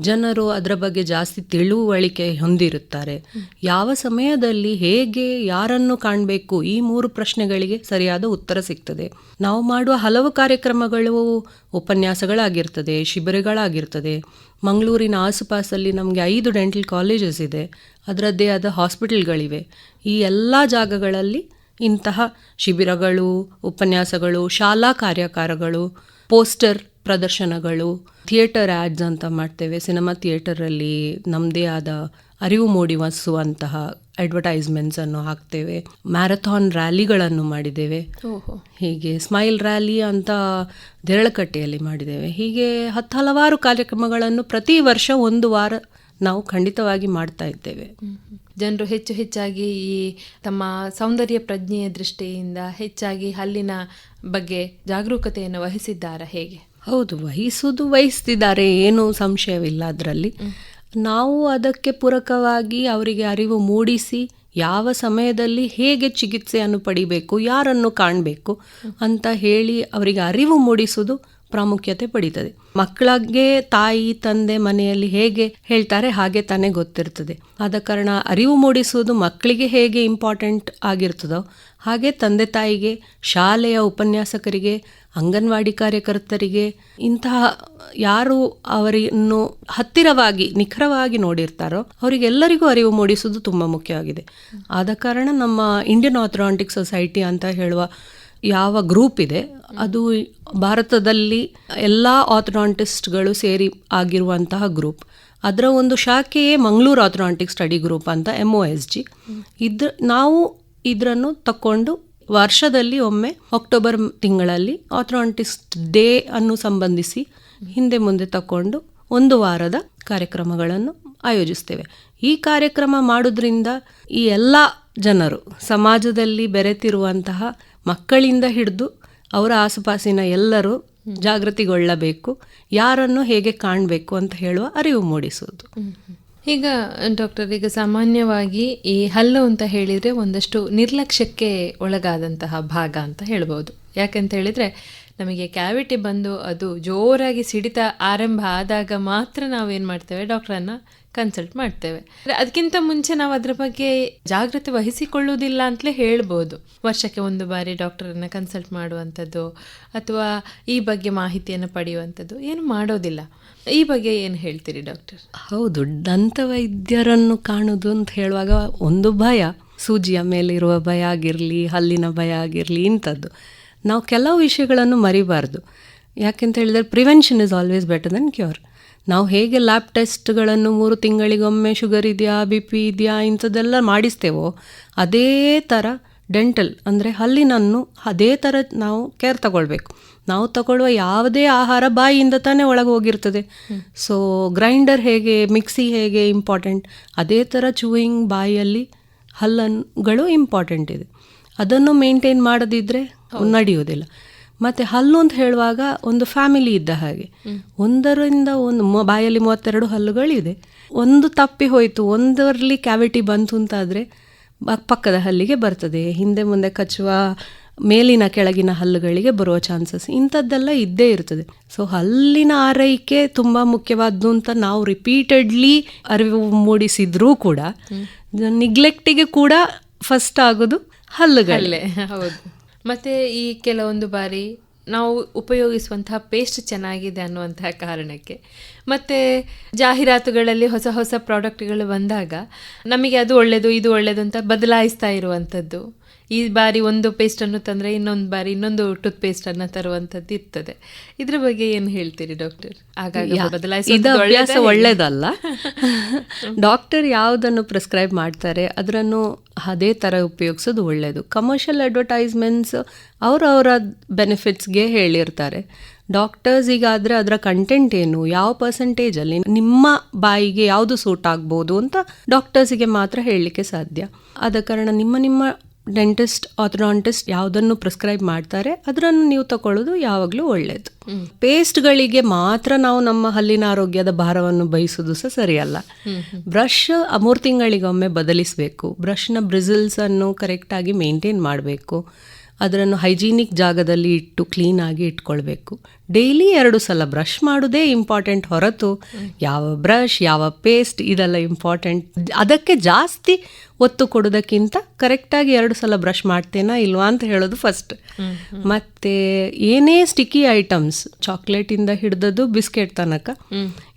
ಜನರು ಅದರ ಬಗ್ಗೆ ಜಾಸ್ತಿ ತಿಳುವಳಿಕೆ ಹೊಂದಿರುತ್ತಾರೆ. ಯಾವ ಸಮಯದಲ್ಲಿ ಹೇಗೆ ಯಾರನ್ನು ಕಾಣಬೇಕು? ಈ ಮೂರು ಪ್ರಶ್ನೆಗಳಿಗೆ ಸರಿಯಾದ ಉತ್ತರ ಸಿಗ್ತದೆ. ನಾವು ಮಾಡುವ ಹಲವು ಕಾರ್ಯಕ್ರಮಗಳು ಉಪನ್ಯಾಸಗಳಾಗಿರ್ತದೆ, ಶಿಬಿರಗಳಾಗಿರ್ತದೆ. ಮಂಗಳೂರಿನ ಆಸುಪಾಸಲ್ಲಿ ನಮಗೆ ಐದು ಡೆಂಟಲ್ ಕಾಲೇಜಸ್ ಇದೆ. ಅದರದ್ದೇ ಆದ ಹಾಸ್ಪಿಟಲ್ಗಳಿವೆ. ಈ ಎಲ್ಲ ಜಾಗಗಳಲ್ಲಿ ಇಂತಹ ಶಿಬಿರಗಳು ಉಪನ್ಯಾಸಗಳು ಶಾಲಾ ಕಾರ್ಯಕಾರಗಳು ಪೋಸ್ಟರ್ ಪ್ರದರ್ಶನಗಳು ಥಿಯೇಟರ್ ಆ್ಯಡ್ಸ್ ಅಂತ ಮಾಡ್ತೇವೆ. ಸಿನಿಮಾ ಥಿಯೇಟರಲ್ಲಿ ನಮ್ಮದೇ ಆದ ಅರಿವು ಮೂಡಿಸುವಂತಹ ಅಡ್ವರ್ಟೈಸ್ಮೆಂಟ್ಸ್ ಅನ್ನು ಹಾಕ್ತೇವೆ. ಮ್ಯಾರಥಾನ್ ರ್ಯಾಲಿಗಳನ್ನು ಮಾಡಿದ್ದೇವೆ. ಹೀಗೆ ಸ್ಮೈಲ್ ರ್ಯಾಲಿ ಅಂತ ದೆರಳಕಟ್ಟೆಯಲ್ಲಿ ಮಾಡಿದ್ದೇವೆ. ಹೀಗೆ ಹತ್ತು ಹಲವಾರು ಕಾರ್ಯಕ್ರಮಗಳನ್ನು ಪ್ರತಿ ವರ್ಷ ಒಂದು ವಾರ ನಾವು ಖಂಡಿತವಾಗಿ ಮಾಡ್ತಾ ಇದ್ದೇವೆ. ಜನರು ಹೆಚ್ಚು ಹೆಚ್ಚಾಗಿ ಈ ತಮ್ಮ ಸೌಂದರ್ಯ ಪ್ರಜ್ಞೆಯ ದೃಷ್ಟಿಯಿಂದ ಹೆಚ್ಚಾಗಿ ಹಲ್ಲಿನ ಬಗ್ಗೆ ಜಾಗರೂಕತೆಯನ್ನು ವಹಿಸಿದ್ದಾರೆ ಹೇಗೆ? ಹೌದು ವಹಿಸುವುದು ವಹಿಸ್ತಿದ್ದಾರೆ ಏನೂ ಸಂಶಯವಿಲ್ಲ ಅದರಲ್ಲಿ. ನಾವು ಅದಕ್ಕೆ ಪೂರಕವಾಗಿ ಅವರಿಗೆ ಅರಿವು ಮೂಡಿಸಿ ಯಾವ ಸಮಯದಲ್ಲಿ ಹೇಗೆ ಚಿಕಿತ್ಸೆಯನ್ನು ಪಡಿಬೇಕು ಯಾರನ್ನು ಕಾಣಬೇಕು ಅಂತ ಹೇಳಿ ಅವರಿಗೆ ಅರಿವು ಮೂಡಿಸುವುದು ಪ್ರಾಮುಖ್ಯತೆ ಪಡೀತದೆ. ಮಕ್ಕಳಿಗೆ ತಾಯಿ, ತಂದೆ ಮನೆಯಲ್ಲಿ ಹೇಗೆ ಹೇಳ್ತಾರೆ ಹಾಗೆ ತಾನೇ ಗೊತ್ತಿರ್ತದೆ. ಆದ ಕಾರಣ ಅರಿವು ಮೂಡಿಸುವುದು ಮಕ್ಕಳಿಗೆ ಹೇಗೆ ಇಂಪಾರ್ಟೆಂಟ್ ಆಗಿರ್ತದೋ ಹಾಗೆ ತಂದೆ ತಾಯಿಗೆ, ಶಾಲೆಯ ಉಪನ್ಯಾಸಕರಿಗೆ, ಅಂಗನವಾಡಿ ಕಾರ್ಯಕರ್ತರಿಗೆ ಇಂತಹ ಯಾರು ಅವರನ್ನು ಹತ್ತಿರವಾಗಿ, ನಿಖರವಾಗಿ ನೋಡಿರ್ತಾರೋ ಅವರಿಗೆಲ್ಲರಿಗೂ ಅರಿವು ಮೂಡಿಸುವುದು ತುಂಬ ಮುಖ್ಯವಾಗಿದೆ ಆದ ಕಾರಣ ನಮ್ಮ ಇಂಡಿಯನ್ ಆಥರಾಂಟಿಕ್ ಸೊಸೈಟಿ ಅಂತ ಹೇಳುವ ಯಾವ ಗ್ರೂಪ್ ಇದೆ, ಅದು ಭಾರತದಲ್ಲಿ ಎಲ್ಲ ಆಥ್ರಾಂಟಿಸ್ಟ್ಗಳು ಸೇರಿ ಆಗಿರುವಂತಹ ಗ್ರೂಪ್. ಅದರ ಒಂದು ಶಾಖೆಯೇ ಮಂಗಳೂರು ಆಥ್ರಾಂಟಿಕ್ ಸ್ಟಡಿ ಗ್ರೂಪ್ ಅಂತ ಎಂ ಒ ಎಸ್ ಜಿ ಇದ್ರ, ನಾವು ಇದರನ್ನು ತಕ್ಕೊಂಡು ವರ್ಷದಲ್ಲಿ ಒಮ್ಮೆ ಅಕ್ಟೋಬರ್ ತಿಂಗಳಲ್ಲಿ ಆಥ್ರಾಂಟಿಸ್ಟ್ ಡೇ ಅನ್ನು ಸಂಬಂಧಿಸಿ ಹಿಂದೆ ಮುಂದೆ ತಕೊಂಡು ಒಂದು ವಾರದ ಕಾರ್ಯಕ್ರಮಗಳನ್ನು ಆಯೋಜಿಸ್ತೇವೆ. ಈ ಕಾರ್ಯಕ್ರಮ ಮಾಡೋದ್ರಿಂದ ಈ ಎಲ್ಲ ಜನರು, ಸಮಾಜದಲ್ಲಿ ಬೆರೆತಿರುವಂತಹ ಮಕ್ಕಳಿಂದ ಹಿಡಿದು ಅವರ ಆಸುಪಾಸಿನ ಎಲ್ಲರೂ ಜಾಗೃತಿಗೊಳ್ಳಬೇಕು. ಯಾರನ್ನು ಹೇಗೆ ಕಾಣಬೇಕು ಅಂತ ಹೇಳುವ ಅರಿವು ಮೂಡಿಸುವುದು. ಈಗ ಡಾಕ್ಟರ್, ಈಗ ಸಾಮಾನ್ಯವಾಗಿ ಈ ಹಲ್ಲು ಅಂತ ಹೇಳಿದರೆ ಒಂದಷ್ಟು ನಿರ್ಲಕ್ಷ್ಯಕ್ಕೆ ಒಳಗಾದಂತಹ ಭಾಗ ಅಂತ ಹೇಳ್ಬೋದು. ಯಾಕಂತ ಹೇಳಿದರೆ ನಮಗೆ ಕ್ಯಾವಿಟಿ ಬಂದು ಅದು ಜೋರಾಗಿ ಸಿಡಿತ ಆರಂಭ ಆದಾಗ ಮಾತ್ರ ನಾವೇನು ಮಾಡ್ತೇವೆ? ಡಾಕ್ಟ್ರನ್ನ ಕನ್ಸಲ್ಟ್ ಮಾಡ್ತೇವೆ. ಅದಕ್ಕಿಂತ ಮುಂಚೆ ನಾವು ಅದರ ಬಗ್ಗೆ ಜಾಗ್ರತೆ ವಹಿಸಿಕೊಳ್ಳುವುದಿಲ್ಲ ಅಂತಲೇ ಹೇಳ್ಬೋದು. ವರ್ಷಕ್ಕೆ ಒಂದು ಬಾರಿ ಡಾಕ್ಟರನ್ನು ಕನ್ಸಲ್ಟ್ ಮಾಡುವಂಥದ್ದು ಅಥವಾ ಈ ಬಗ್ಗೆ ಮಾಹಿತಿಯನ್ನು ಪಡೆಯುವಂಥದ್ದು ಏನು ಮಾಡೋದಿಲ್ಲ. ಈ ಬಗ್ಗೆ ಏನು ಹೇಳ್ತೀರಿ ಡಾಕ್ಟರ್? ಹೌದು ದಂತವೈದ್ಯರನ್ನು ಕಾಣುವುದು ಅಂತ ಹೇಳುವಾಗ ಒಂದು ಭಯ, ಸೂಜಿಯ ಮೇಲಿರುವ ಭಯ ಆಗಿರಲಿ, ಹಲ್ಲಿನ ಭಯ ಆಗಿರಲಿ ಇಂಥದ್ದು. ನಾವು ಕೆಲವು ವಿಷಯಗಳನ್ನು ಮರಿಬಾರ್ದು. ಯಾಕೆಂತ ಹೇಳಿದರೆ prevention is always better than cure ನಾವು ಹೇಗೆ ಲ್ಯಾಬ್ ಟೆಸ್ಟ್ಗಳನ್ನು ಮೂರು ತಿಂಗಳಿಗೊಮ್ಮೆ ಶುಗರ್ ಇದೆಯಾ ಬಿ ಪಿ ಇದೆಯಾ ಇಂಥದ್ದೆಲ್ಲ ಮಾಡಿಸ್ತೇವೋ ಅದೇ ಥರ ಡೆಂಟಲ್ ಅಂದರೆ ಹಲ್ಲಿನನ್ನು ಅದೇ ಥರ ನಾವು ಕೇರ್ ತಗೊಳ್ಬೇಕು. ನಾವು ತಗೊಳ್ಳುವ ಯಾವುದೇ ಆಹಾರ ಬಾಯಿಯಿಂದ ತಾನೇ ಒಳಗೆ ಹೋಗಿರ್ತದೆ. ಸೊ ಗ್ರೈಂಡರ್ ಹೇಗೆ ಮಿಕ್ಸಿ ಹೇಗೆ ಇಂಪಾರ್ಟೆಂಟ್ ಅದೇ ಥರ ಚೂಯಿಂಗ್ ಬಾಯಿಯಲ್ಲಿ ಹಲ್ಲನ್ನುಗಳು ಇಂಪಾರ್ಟೆಂಟ್ ಇದೆ. ಅದನ್ನು ಮೇಂಟೈನ್ ಮಾಡದಿದ್ದರೆ ನಡೆಯುವುದಿಲ್ಲ. ಮತ್ತು ಹಲ್ಲು ಅಂತ ಹೇಳುವಾಗ ಒಂದು ಫ್ಯಾಮಿಲಿ ಇದ್ದ ಹಾಗೆ. ಒಂದರಿಂದ ಒಂದು ಬಾಯಲ್ಲಿ ಮೂವತ್ತೆರಡು ಹಲ್ಲುಗಳಿದೆ. ಒಂದು ತಪ್ಪಿ ಹೋಯಿತು ಒಂದರಲ್ಲಿ ಕ್ಯಾವಿಟಿ ಬಂತು ಅಂತಾದರೆ ಪಕ್ಕದ ಹಲ್ಲಿಗೆ ಬರ್ತದೆ. ಹಿಂದೆ ಮುಂದೆ ಕಚ್ಚುವ ಮೇಲಿನ ಕೆಳಗಿನ ಹಲ್ಲುಗಳಿಗೆ ಬರುವ ಚಾನ್ಸಸ್ ಇಂಥದ್ದೆಲ್ಲ ಇದ್ದೇ ಇರ್ತದೆ. ಸೊ ಹಲ್ಲಿನ ಆರೈಕೆ ತುಂಬ ಮುಖ್ಯವಾದ್ದು ಅಂತ ನಾವು ರಿಪೀಟೆಡ್ಲಿ ಅರಿವು ಮೂಡಿಸಿದ್ರೂ ಕೂಡ ನಿಗ್ಲೆಕ್ಟಿಗೆ ಕೂಡ ಫಸ್ಟ್ ಆಗೋದು ಹಲ್ಲುಗಳಲ್ಲೇ ಹೌದು. ಮತ್ತೆ ಈ ಕೆಲವೊಂದು ಬಾರಿ ನಾವು ಉಪಯೋಗಿಸುವಂತಹ ಪೇಸ್ಟ್ ಚೆನ್ನಾಗಿದೆ ಅನ್ನುವಂತಹ ಕಾರಣಕ್ಕೆ. ಮತ್ತೆ ಜಾಹೀರಾತುಗಳಲ್ಲಿ ಹೊಸ ಹೊಸ ಪ್ರಾಡಕ್ಟ್ಗಳು ಬಂದಾಗ ನಮಗೆ ಅದು ಒಳ್ಳೆಯದು ಇದು ಒಳ್ಳೆಯದು ಅಂತ ಬದಲಾಯಿಸ್ತಾ ಇರುವಂಥದ್ದು ಈ ಬಾರಿ ಒಂದು ಪೇಸ್ಟನ್ನು ತಂದರೆ ಇನ್ನೊಂದು ಬಾರಿ ಇನ್ನೊಂದು ಟೂತ್ ಪೇಸ್ಟನ್ನು ತರುವಂಥದ್ದು ಇರ್ತದೆ. ಇದ್ರ ಬಗ್ಗೆ ಏನು ಹೇಳ್ತೀರಿ ಡಾಕ್ಟರ್ ಬದಲಾಯಿಸೋದು ಅಭ್ಯಾಸ ಒಳ್ಳೇದಲ್ಲ. ಡಾಕ್ಟರ್ ಯಾವುದನ್ನು ಪ್ರಿಸ್ಕ್ರೈಬ್ ಮಾಡ್ತಾರೆ ಅದರನ್ನು ಅದೇ ಥರ ಉಪಯೋಗಿಸೋದು ಒಳ್ಳೆಯದು ಕಮರ್ಷಿಯಲ್ ಅಡ್ವರ್ಟೈಸ್ಮೆಂಟ್ಸ್ ಅವರವರ ಬೆನಿಫಿಟ್ಸ್ಗೆ ಹೇಳಿರ್ತಾರೆ. ಡಾಕ್ಟರ್ಸ್ ಆದರೆ ಅದರ ಕಂಟೆಂಟ್ ಏನು ಯಾವ ಪರ್ಸೆಂಟೇಜಲ್ಲಿ ನಿಮ್ಮ ಬಾಯಿಗೆ ಯಾವುದು ಸೂಟ್ ಆಗ್ಬೋದು ಅಂತ ಡಾಕ್ಟರ್ಸಿಗೆ ಮಾತ್ರ ಹೇಳಲಿಕ್ಕೆ ಸಾಧ್ಯ. ಆದ ಕಾರಣ ನಿಮ್ಮ ನಿಮ್ಮ ಡೆಂಟಿಸ್ಟ್ ಆರ್ಥೋಡಾಂಟಿಸ್ಟ್ ಯಾವುದನ್ನು ಪ್ರಿಸ್ಕ್ರೈಬ್ ಮಾಡ್ತಾರೆ ಅದರನ್ನು ನೀವು ತಗೊಳ್ಳೋದು ಯಾವಾಗಲೂ ಒಳ್ಳೆಯದು ಪೇಸ್ಟ್ಗಳಿಗೆ ಮಾತ್ರ ನಾವು ನಮ್ಮ ಹಲ್ಲಿನ ಆರೋಗ್ಯದ ಭಾರವನ್ನು ಬಯಸೋದು ಸಹ ಸರಿಯಲ್ಲ. ಬ್ರಷ್ ಮೂರು ತಿಂಗಳಿಗೊಮ್ಮೆ ಬದಲಿಸಬೇಕು. ಬ್ರಷ್ನ ಬ್ರಿಸಲ್ಸ್ ಅನ್ನು ಕರೆಕ್ಟಾಗಿ ಮೇಂಟೈನ್ ಮಾಡಬೇಕು. ಅದನ್ನು ಹೈಜೀನಿಕ್ ಜಾಗದಲ್ಲಿ ಇಟ್ಟು ಕ್ಲೀನಾಗಿ ಇಟ್ಕೊಳ್ಬೇಕು. ಡೈಲಿ ಎರಡು ಸಲ ಬ್ರಷ್ ಮಾಡೋದೇ ಇಂಪಾರ್ಟೆಂಟ್ ಹೊರತು ಯಾವ ಬ್ರಷ್ ಯಾವ ಪೇಸ್ಟ್ ಇದೆಲ್ಲ ಇಂಪಾರ್ಟೆಂಟ್. ಅದಕ್ಕೆ ಜಾಸ್ತಿ ಒತ್ತು ಕೊಡೋದಕ್ಕಿಂತ ಕರೆಕ್ಟಾಗಿ ಎರಡು ಸಲ ಬ್ರಷ್ ಮಾಡ್ತೇನಾ ಇಲ್ವಾ ಅಂತ ಹೇಳೋದು ಫಸ್ಟ್ ಮತ್ತೆ ಏನೇ ಸ್ಟಿಕ್ಕಿ ಐಟಮ್ಸ್ ಚಾಕ್ಲೇಟಿಂದ ಹಿಡಿದದ್ದು ಬಿಸ್ಕೆಟ್ ತನಕ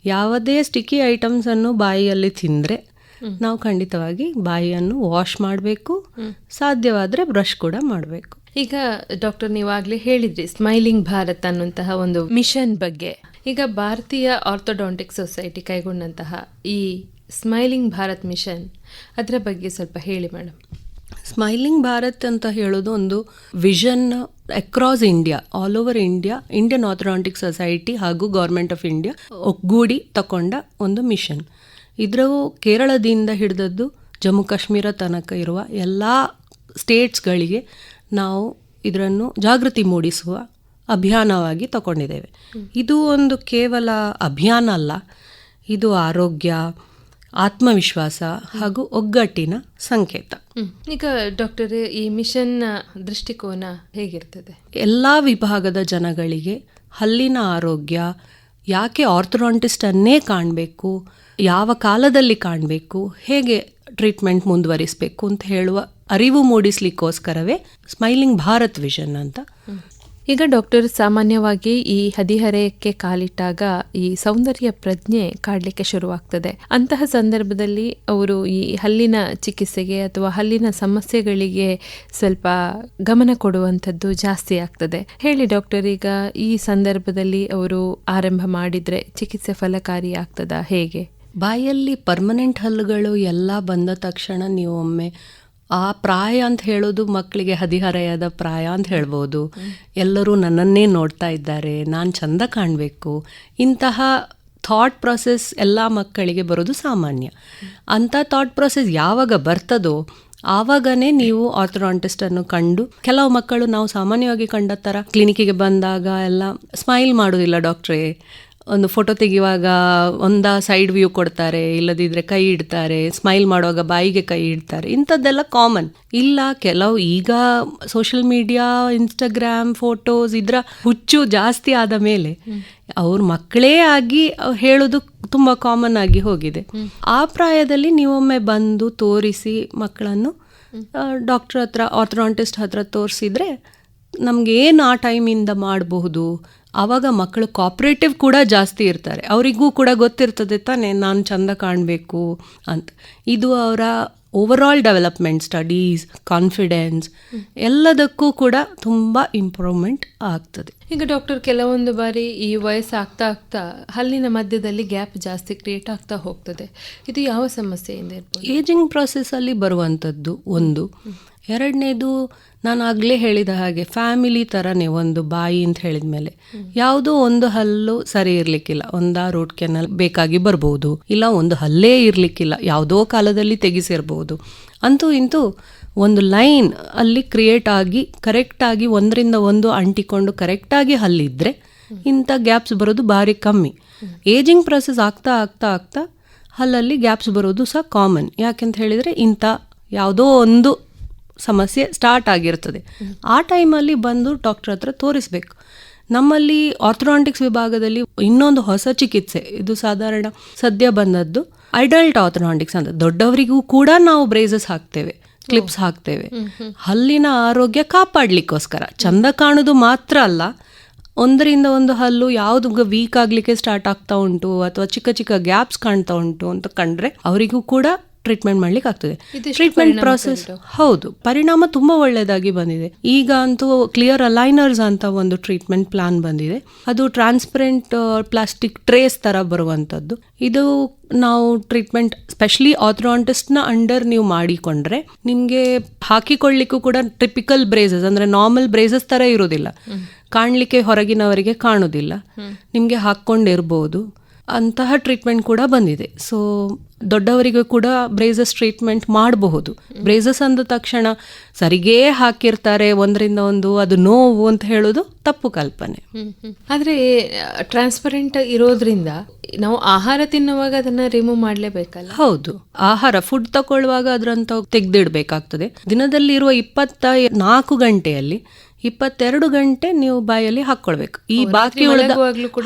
ಯಾವುದೇ ಸ್ಟಿಕ್ಕಿ ಐಟಮ್ಸನ್ನು ಬಾಯಿಯಲ್ಲಿ ತಿಂದರೆ ನಾವು ಖಂಡಿತವಾಗಿ ಬಾಯಿಯನ್ನು ವಾಶ್ ಮಾಡಬೇಕು. ಸಾಧ್ಯವಾದರೆ ಬ್ರಷ್ ಕೂಡ ಮಾಡಬೇಕು. ಈಗ ಡಾಕ್ಟರ್ ನೀವಾಗಲೇ ಹೇಳಿದ್ರಿ ಸ್ಮೈಲಿಂಗ್ ಭಾರತ್ ಅನ್ನುವಂತಹ ಒಂದು ಮಿಷನ್ ಬಗ್ಗೆ. ಈಗ ಭಾರತೀಯ ಆರ್ಥೋಡಾಂಟಿಕ್ ಸೊಸೈಟಿ ಕೈಗೊಂಡಂತಹ ಈ ಸ್ಮೈಲಿಂಗ್ ಭಾರತ್ ಮಿಷನ್ ಅದರ ಬಗ್ಗೆ ಸ್ವಲ್ಪ ಹೇಳಿ ಮೇಡಮ್. ಸ್ಮೈಲಿಂಗ್ ಭಾರತ್ ಅಂತ ಹೇಳೋದು ಒಂದು vision across India all over India Indian orthodontic society ಹಾಗೂ ಗೌರ್ಮೆಂಟ್ ಆಫ್ ಇಂಡಿಯಾ ಒಗ್ಗೂಡಿ ತಗೊಂಡ ಒಂದು ಮಿಷನ್. ಇದರವು ಕೇರಳದಿಂದ ಹಿಡಿದದ್ದು ಜಮ್ಮು ಕಾಶ್ಮೀರ ತನಕ ಇರುವ ಎಲ್ಲ ಸ್ಟೇಟ್ಸ್ಗಳಿಗೆ ನಾವು ಇದರನ್ನು ಜಾಗೃತಿ ಮೂಡಿಸುವ ಅಭಿಯಾನವಾಗಿ ತಗೊಂಡಿದ್ದೇವೆ. ಇದು ಒಂದು ಕೇವಲ ಅಭಿಯಾನ ಅಲ್ಲ ಇದು ಆರೋಗ್ಯ ಆತ್ಮವಿಶ್ವಾಸ ಹಾಗೂ ಒಗ್ಗಟ್ಟಿನ ಸಂಕೇತ. ಈಗ ಡಾಕ್ಟರ್ ಈ ಮಿಷನ್ ದೃಷ್ಟಿಕೋನ ಹೇಗಿರ್ತದೆ? ಎಲ್ಲ ವಿಭಾಗದ ಜನಗಳಿಗೆ ಹಲ್ಲಿನ ಆರೋಗ್ಯ ಯಾಕೆ ಆರ್ಥೋಡಾಂಟಿಸ್ಟನ್ನೇ ಕಾಣಬೇಕು ಯಾವ ಕಾಲದಲ್ಲಿ ಕಾಣಬೇಕು ಹೇಗೆ ಟ್ರೀಟ್ಮೆಂಟ್ ಮುಂದುವರಿಸಬೇಕು ಅಂತ ಹೇಳುವ ಅರಿವು ಮೂಡಿಸ್ಲಿಕ್ಕೋಸ್ಕರವೇ ಸ್ಮೈಲಿಂಗ್ ಭಾರತ್ ವಿಷನ್ ಅಂತ. ಈಗ ಡಾಕ್ಟರ್ ಸಾಮಾನ್ಯವಾಗಿ ಈ ಹದಿಹರೆಯಕ್ಕೆ ಕಾಲಿಟ್ಟಾಗ ಈ ಸೌಂದರ್ಯ ಪ್ರಜ್ಞೆ ಕಾಡಲಿಕ್ಕೆ ಶುರುವಾಗ್ತದೆ. ಅಂತಹ ಸಂದರ್ಭದಲ್ಲಿ ಅವರು ಈ ಹಲ್ಲಿನ ಚಿಕಿತ್ಸೆಗೆ ಅಥವಾ ಹಲ್ಲಿನ ಸಮಸ್ಯೆಗಳಿಗೆ ಸ್ವಲ್ಪ ಗಮನ ಕೊಡುವಂಥದ್ದು ಜಾಸ್ತಿ ಆಗ್ತದೆ. ಹೇಳಿ ಡಾಕ್ಟರ್ ಈಗ ಈ ಸಂದರ್ಭದಲ್ಲಿ ಅವರು ಆರಂಭ ಮಾಡಿದರೆ ಚಿಕಿತ್ಸೆ ಫಲಕಾರಿ ಆಗ್ತದಾ ಹೇಗೆ? ಬಾಯಲ್ಲಿ ಪರ್ಮನೆಂಟ್ ಹಲ್ಲುಗಳು ಎಲ್ಲ ಬಂದ ತಕ್ಷಣ ನೀವು ಒಮ್ಮೆ ಆ ಪ್ರಾಯ ಅಂತ ಹೇಳೋದು ಮಕ್ಕಳಿಗೆ ಹದಿಹರೆಯದ ಪ್ರಾಯ ಅಂತ ಹೇಳ್ಬೋದು. ಎಲ್ಲರೂ ನನ್ನನ್ನೇ ನೋಡ್ತಾ ಇದ್ದಾರೆ. ನಾನು ಚಂದ ಕಾಣಬೇಕು. ಇಂತಹ ಥಾಟ್ ಪ್ರೊಸೆಸ್ ಎಲ್ಲ ಮಕ್ಕಳಿಗೆ ಬರೋದು ಸಾಮಾನ್ಯ. ಅಂಥ ಥಾಟ್ ಪ್ರೊಸೆಸ್ ಯಾವಾಗ ಬರ್ತದೋ ಆವಾಗನೇ ನೀವು ಆರ್ಥೋಡಾಂಟಿಸ್ಟನ್ನು ಕಂಡು ಕೆಲವು ಮಕ್ಕಳು ನಾವು ಸಾಮಾನ್ಯವಾಗಿ ಕಂಡ ಥರ ಕ್ಲಿನಿಕ್ಕಿಗೆ ಬಂದಾಗ ಎಲ್ಲ ಸ್ಮೈಲ್ ಮಾಡೋದಿಲ್ಲ ಡಾಕ್ಟ್ರೇ ಒಂದು ಫೋಟೋ ತೆಗೆಯುವಾಗ ಒಂದ ಸೈಡ್ ವ್ಯೂ ಕೊಡ್ತಾರೆ ಇಲ್ಲದಿದ್ರೆ ಕೈ ಇಡ್ತಾರೆ ಸ್ಮೈಲ್ ಮಾಡುವಾಗ ಬಾಯಿಗೆ ಕೈ ಇಡ್ತಾರೆ ಇಂಥದ್ದೆಲ್ಲ ಕಾಮನ್ ಇಲ್ಲ ಕೆಲವು ಈಗ ಸೋಷಿಯಲ್ ಮೀಡಿಯಾ ಇನ್ಸ್ಟಾಗ್ರಾಮ್ ಫೋಟೋಸ್ ಇದ್ರ ಹುಚ್ಚು ಜಾಸ್ತಿ ಆದ ಮೇಲೆ ಅವ್ರ ಮಕ್ಕಳೇ ಆಗಿ ಹೇಳೋದು ತುಂಬ ಕಾಮನ್ ಆಗಿ ಹೋಗಿದೆ. ಆ ಪ್ರಾಯದಲ್ಲಿ ನೀವೊಮ್ಮೆ ಬಂದು ತೋರಿಸಿ ಮಕ್ಕಳನ್ನು ಡಾಕ್ಟರ್ ಹತ್ರ ಆರ್ಥೋಡಾಂಟಿಸ್ಟ್ ಹತ್ರ ತೋರಿಸಿದ್ರೆ ನಮ್ಗೆ ಏನು ಆ ಟೈಮಿಂದ ಮಾಡಬಹುದು? ಆವಾಗ ಮಕ್ಕಳು ಕಾಪ್ರೇಟಿವ್ ಕೂಡ ಜಾಸ್ತಿ ಇರ್ತಾರೆ. ಅವರಿಗೂ ಕೂಡ ಗೊತ್ತಿರ್ತದೆ ತಾನೇ ನಾನು ಚಂದ ಕಾಣಬೇಕು ಅಂತ. ಇದು ಅವರ ಓವರಾಲ್ ಡೆವಲಪ್ಮೆಂಟ್ ಸ್ಟಡೀಸ್ ಕಾನ್ಫಿಡೆನ್ಸ್ ಎಲ್ಲದಕ್ಕೂ ಕೂಡ ತುಂಬ ಇಂಪ್ರೂವ್ಮೆಂಟ್ ಆಗ್ತದೆ. ಈಗ ಡಾಕ್ಟರ್ ಕೆಲವೊಂದು ಬಾರಿ ಈ ವಯಸ್ಸಾಗ್ತಾ ಆಗ್ತಾ ಆಗ್ತಾ ಹಲ್ಲಿನ ಮಧ್ಯದಲ್ಲಿ ಗ್ಯಾಪ್ ಜಾಸ್ತಿ ಕ್ರಿಯೇಟ್ ಆಗ್ತಾ ಹೋಗ್ತದೆ. ಇದು ಯಾವ ಸಮಸ್ಯೆಯಿಂದ ಇರ್ಬೋದು ಏಜಿಂಗ್ ಪ್ರಾಸೆಸ್ಸಲ್ಲಿ ಬರುವಂಥದ್ದು ಒಂದು. ಎರಡನೇದು ನಾನು ಆಗಲೇ ಹೇಳಿದ ಹಾಗೆ ಫ್ಯಾಮಿಲಿ ಥರನೇ ಒಂದು ಬಾಯಿ ಅಂತ ಹೇಳಿದ ಮೇಲೆ ಯಾವುದೋ ಒಂದು ಹಲ್ಲು ಸರಿ ಇರಲಿಕ್ಕಿಲ್ಲ. ಒಂದ ರೂಟ್ ಕೆನಲ್ ಬೇಕಾಗಿ ಬರ್ಬೋದು. ಇಲ್ಲ ಒಂದು ಹಲ್ಲೇ ಇರಲಿಕ್ಕಿಲ್ಲ. ಯಾವುದೋ ಕಾಲದಲ್ಲಿ ತೆಗೆಸಿರ್ಬೋದು. ಅಂತೂ ಇಂತೂ ಒಂದು ಲೈನ್ ಅಲ್ಲಿ ಕ್ರಿಯೇಟ್ ಆಗಿ ಕರೆಕ್ಟಾಗಿ ಒಂದರಿಂದ ಒಂದು ಅಂಟಿಕೊಂಡು ಕರೆಕ್ಟಾಗಿ ಹಲ್ಲಿದ್ದರೆ ಇಂಥ ಗ್ಯಾಪ್ಸ್ ಬರೋದು ಭಾರಿ ಕಮ್ಮಿ. ಏಜಿಂಗ್ ಪ್ರೊಸೆಸ್ ಆಗ್ತಾ ಆಗ್ತಾ ಆಗ್ತಾ ಹಲ್ಲಲ್ಲಿ ಗ್ಯಾಪ್ಸ್ ಬರೋದು ಸಹ ಕಾಮನ್ ಯಾಕೆಂತ ಹೇಳಿದರೆ ಇಂಥ ಯಾವುದೋ ಒಂದು ಸಮಸ್ಯೆ ಸ್ಟಾರ್ಟ್ ಆಗಿರ್ತದೆ. ಆ ಟೈಮಲ್ಲಿ ಬಂದು ಡಾಕ್ಟರ್ ಹತ್ರ ತೋರಿಸ್ಬೇಕು. ನಮ್ಮಲ್ಲಿ ಆರ್ಥೋಡಾಂಟಿಕ್ಸ್ ವಿಭಾಗದಲ್ಲಿ ಇನ್ನೊಂದು ಹೊಸ ಚಿಕಿತ್ಸೆ, ಇದು ಸಾಧಾರಣ ಸದ್ಯ ಬಂದದ್ದು ಅಡಲ್ಟ್ ಆರ್ಥೋಡಾಂಟಿಕ್ಸ್ ಅಂತ. ದೊಡ್ಡವರಿಗೂ ಕೂಡ ನಾವು ಬ್ರೇಸಸ್ ಹಾಕ್ತೇವೆ ಕ್ಲಿಪ್ಸ್ ಹಾಕ್ತೇವೆ. ಹಲ್ಲಿನ ಆರೋಗ್ಯ ಕಾಪಾಡಲಿಕ್ಕೋಸ್ಕರ. ಚಂದ ಕಾಣೋದು ಮಾತ್ರ ಅಲ್ಲ, ಒಂದರಿಂದ ಒಂದು ಹಲ್ಲು ಯಾವುದು ವೀಕ್ ಆಗಲಿಕ್ಕೆ ಸ್ಟಾರ್ಟ್ ಆಗ್ತಾ ಉಂಟು, ಅಥವಾ ಚಿಕ್ಕ ಚಿಕ್ಕ ಗ್ಯಾಪ್ಸ್ ಕಾಣ್ತಾ ಉಂಟು ಅಂತ ಕಂಡ್ರೆ, ಅವರಿಗೂ ಕೂಡ ಟ್ರೀಟ್ಮೆಂಟ್ ಮಾಡ್ಲಿಕ್ಕೆ ಆಗ್ತದೆ. ಟ್ರೀಟ್ಮೆಂಟ್ ಪ್ರಾಸೆಸ್ ಹೌದು ಪರಿಣಾಮ ತುಂಬಾ ಒಳ್ಳೆಯದಾಗಿ ಬಂದಿದೆ. ಈಗ ಅಂತೂ ಕ್ಲಿಯರ್ ಅಲೈನರ್ಸ್ ಅಂತ ಒಂದು ಟ್ರೀಟ್ಮೆಂಟ್ ಪ್ಲಾನ್ ಬಂದಿದೆ. ಅದು ಟ್ರಾನ್ಸ್ಪರೆಂಟ್ ಪ್ಲಾಸ್ಟಿಕ್ ಟ್ರೇಸ್ ತರ ಬರುವಂತದ್ದು. ಇದು ನಾವು ಟ್ರೀಟ್ಮೆಂಟ್ ಸ್ಪೆಷಲಿ ನ ಅಂಡರ್ ನೀವು ಮಾಡಿಕೊಂಡ್ರೆ ನಿಮಗೆ ಹಾಕಿಕೊಳ್ಳಿಕ್ಕೂ ಕೂಡ ಟಿಪಿಕಲ್ ಬ್ರೇಸಸ್ ಅಂದ್ರೆ ನಾರ್ಮಲ್ ಬ್ರೇಸಸ್ ತರ ಇರೋದಿಲ್ಲ ಕಾಣಲಿಕ್ಕೆ ಹೊರಗಿನವರಿಗೆ ಕಾಣುದಿಲ್ಲ. ನಿಮಗೆ ಹಾಕ್ಕೊಂಡಿರ್ಬೋದು. ಅಂತಹ ಟ್ರೀಟ್ಮೆಂಟ್ ಕೂಡ ಬಂದಿದೆ. ಸೊ ದೊಡ್ಡವರಿಗೂ ಕೂಡ ಬ್ರೇಸಸ್ ಟ್ರೀಟ್ಮೆಂಟ್ ಮಾಡಬಹುದು. ಬ್ರೇಸಸ್ ಅಂದ ತಕ್ಷಣ ಸರಿಗೇ ಹಾಕಿರ್ತಾರೆ ಒಂದರಿಂದ ಒಂದು ಅದು ನೋವು ಅಂತ ಹೇಳೋದು ತಪ್ಪು ಕಲ್ಪನೆ. ಆದ್ರೆ ಟ್ರಾನ್ಸ್ಪರೆಂಟ್ ಇರೋದ್ರಿಂದ ನಾವು ಆಹಾರ ತಿನ್ನುವಾಗ ಅದನ್ನ ರಿಮೂವ್ ಮಾಡಲೇಬೇಕಲ್ಲ? ಹೌದು. ಆಹಾರ ಫುಡ್ ತಗೊಳ್ಳುವಾಗ ಅದ್ರಂತ ತೆಗೆದಿಡಬೇಕಾಗ್ತದೆ. ದಿನದಲ್ಲಿ ಇರುವ ಇಪ್ಪತ್ತ ನಾಲ್ಕು ಗಂಟೆಯಲ್ಲಿ ಇಪ್ಪತ್ತೆರಡು ಗಂಟೆ ನೀವು ಬಾಯಲ್ಲಿ ಹಾಕ್ಕೊಳ್ಬೇಕು. ಈ ಬಾಕಿ ಉಳಿದ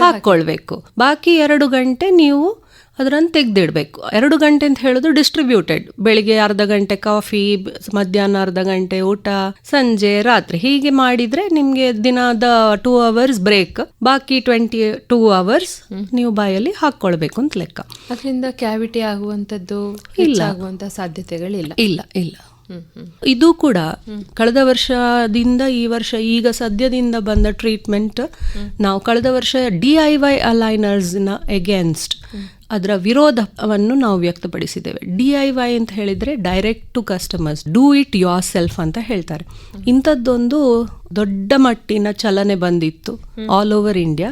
ಹಾಕೊಳ್ಬೇಕು ಬಾಕಿ ಎರಡು ಗಂಟೆ ನೀವು ಅದರನ್ನು ತೆಗೆದಿಡಬೇಕು. ಎರಡು ಗಂಟೆ ಅಂತ ಹೇಳೋದು ಡಿಸ್ಟ್ರಿಬ್ಯೂಟೆಡ್ ಬೆಳಿಗ್ಗೆ ಅರ್ಧ ಗಂಟೆ ಕಾಫಿ ಮಧ್ಯಾಹ್ನ ಅರ್ಧ ಗಂಟೆ ಊಟ ಸಂಜೆ ರಾತ್ರಿ. ಹೀಗೆ ಮಾಡಿದ್ರೆ ನಿಮಗೆ ದಿನದ ಟೂ ಅವರ್ಸ್ ಬ್ರೇಕ್ ಬಾಕಿ ಟ್ವೆಂಟಿ ಟೂ ಅವರ್ಸ್ ನೀವು ಬಾಯಲ್ಲಿ ಹಾಕ್ಕೊಳ್ಬೇಕು ಅಂತ ಲೆಕ್ಕ. ಅದರಿಂದ ಕ್ಯಾವಿಟಿ ಆಗುವಂತದ್ದು ಆಗುವಂಥ ಸಾಧ್ಯತೆಗಳಿಲ್ಲ. ಇಲ್ಲ ಇಲ್ಲ. ಇದು ಕೂಡ ಕಳೆದ ವರ್ಷದಿಂದ ಈ ವರ್ಷ, ಈಗ ಸದ್ಯದಿಂದ ಬಂದ ಟ್ರೀಟ್ಮೆಂಟ್ ನಾವು ಕಳೆದ ವರ್ಷ ಡಿ ಐ ವೈ ಅಲೈನರ್ಸ್ನ ಎಗೇನ್ಸ್ಟ್ ಅದರ ವಿರೋಧವನ್ನು ನಾವು ವ್ಯಕ್ತಪಡಿಸಿದ್ದೇವೆ. ಡಿ ಐ ವೈ ಅಂತ ಹೇಳಿದ್ರೆ direct to customers do it yourself ಅಂತ ಹೇಳ್ತಾರೆ. ಇಂಥದ್ದೊಂದು ದೊಡ್ಡ ಮಟ್ಟಿನ ಚಲನೆ ಬಂದಿತ್ತು ಆಲ್ ಓವರ್ ಇಂಡಿಯಾ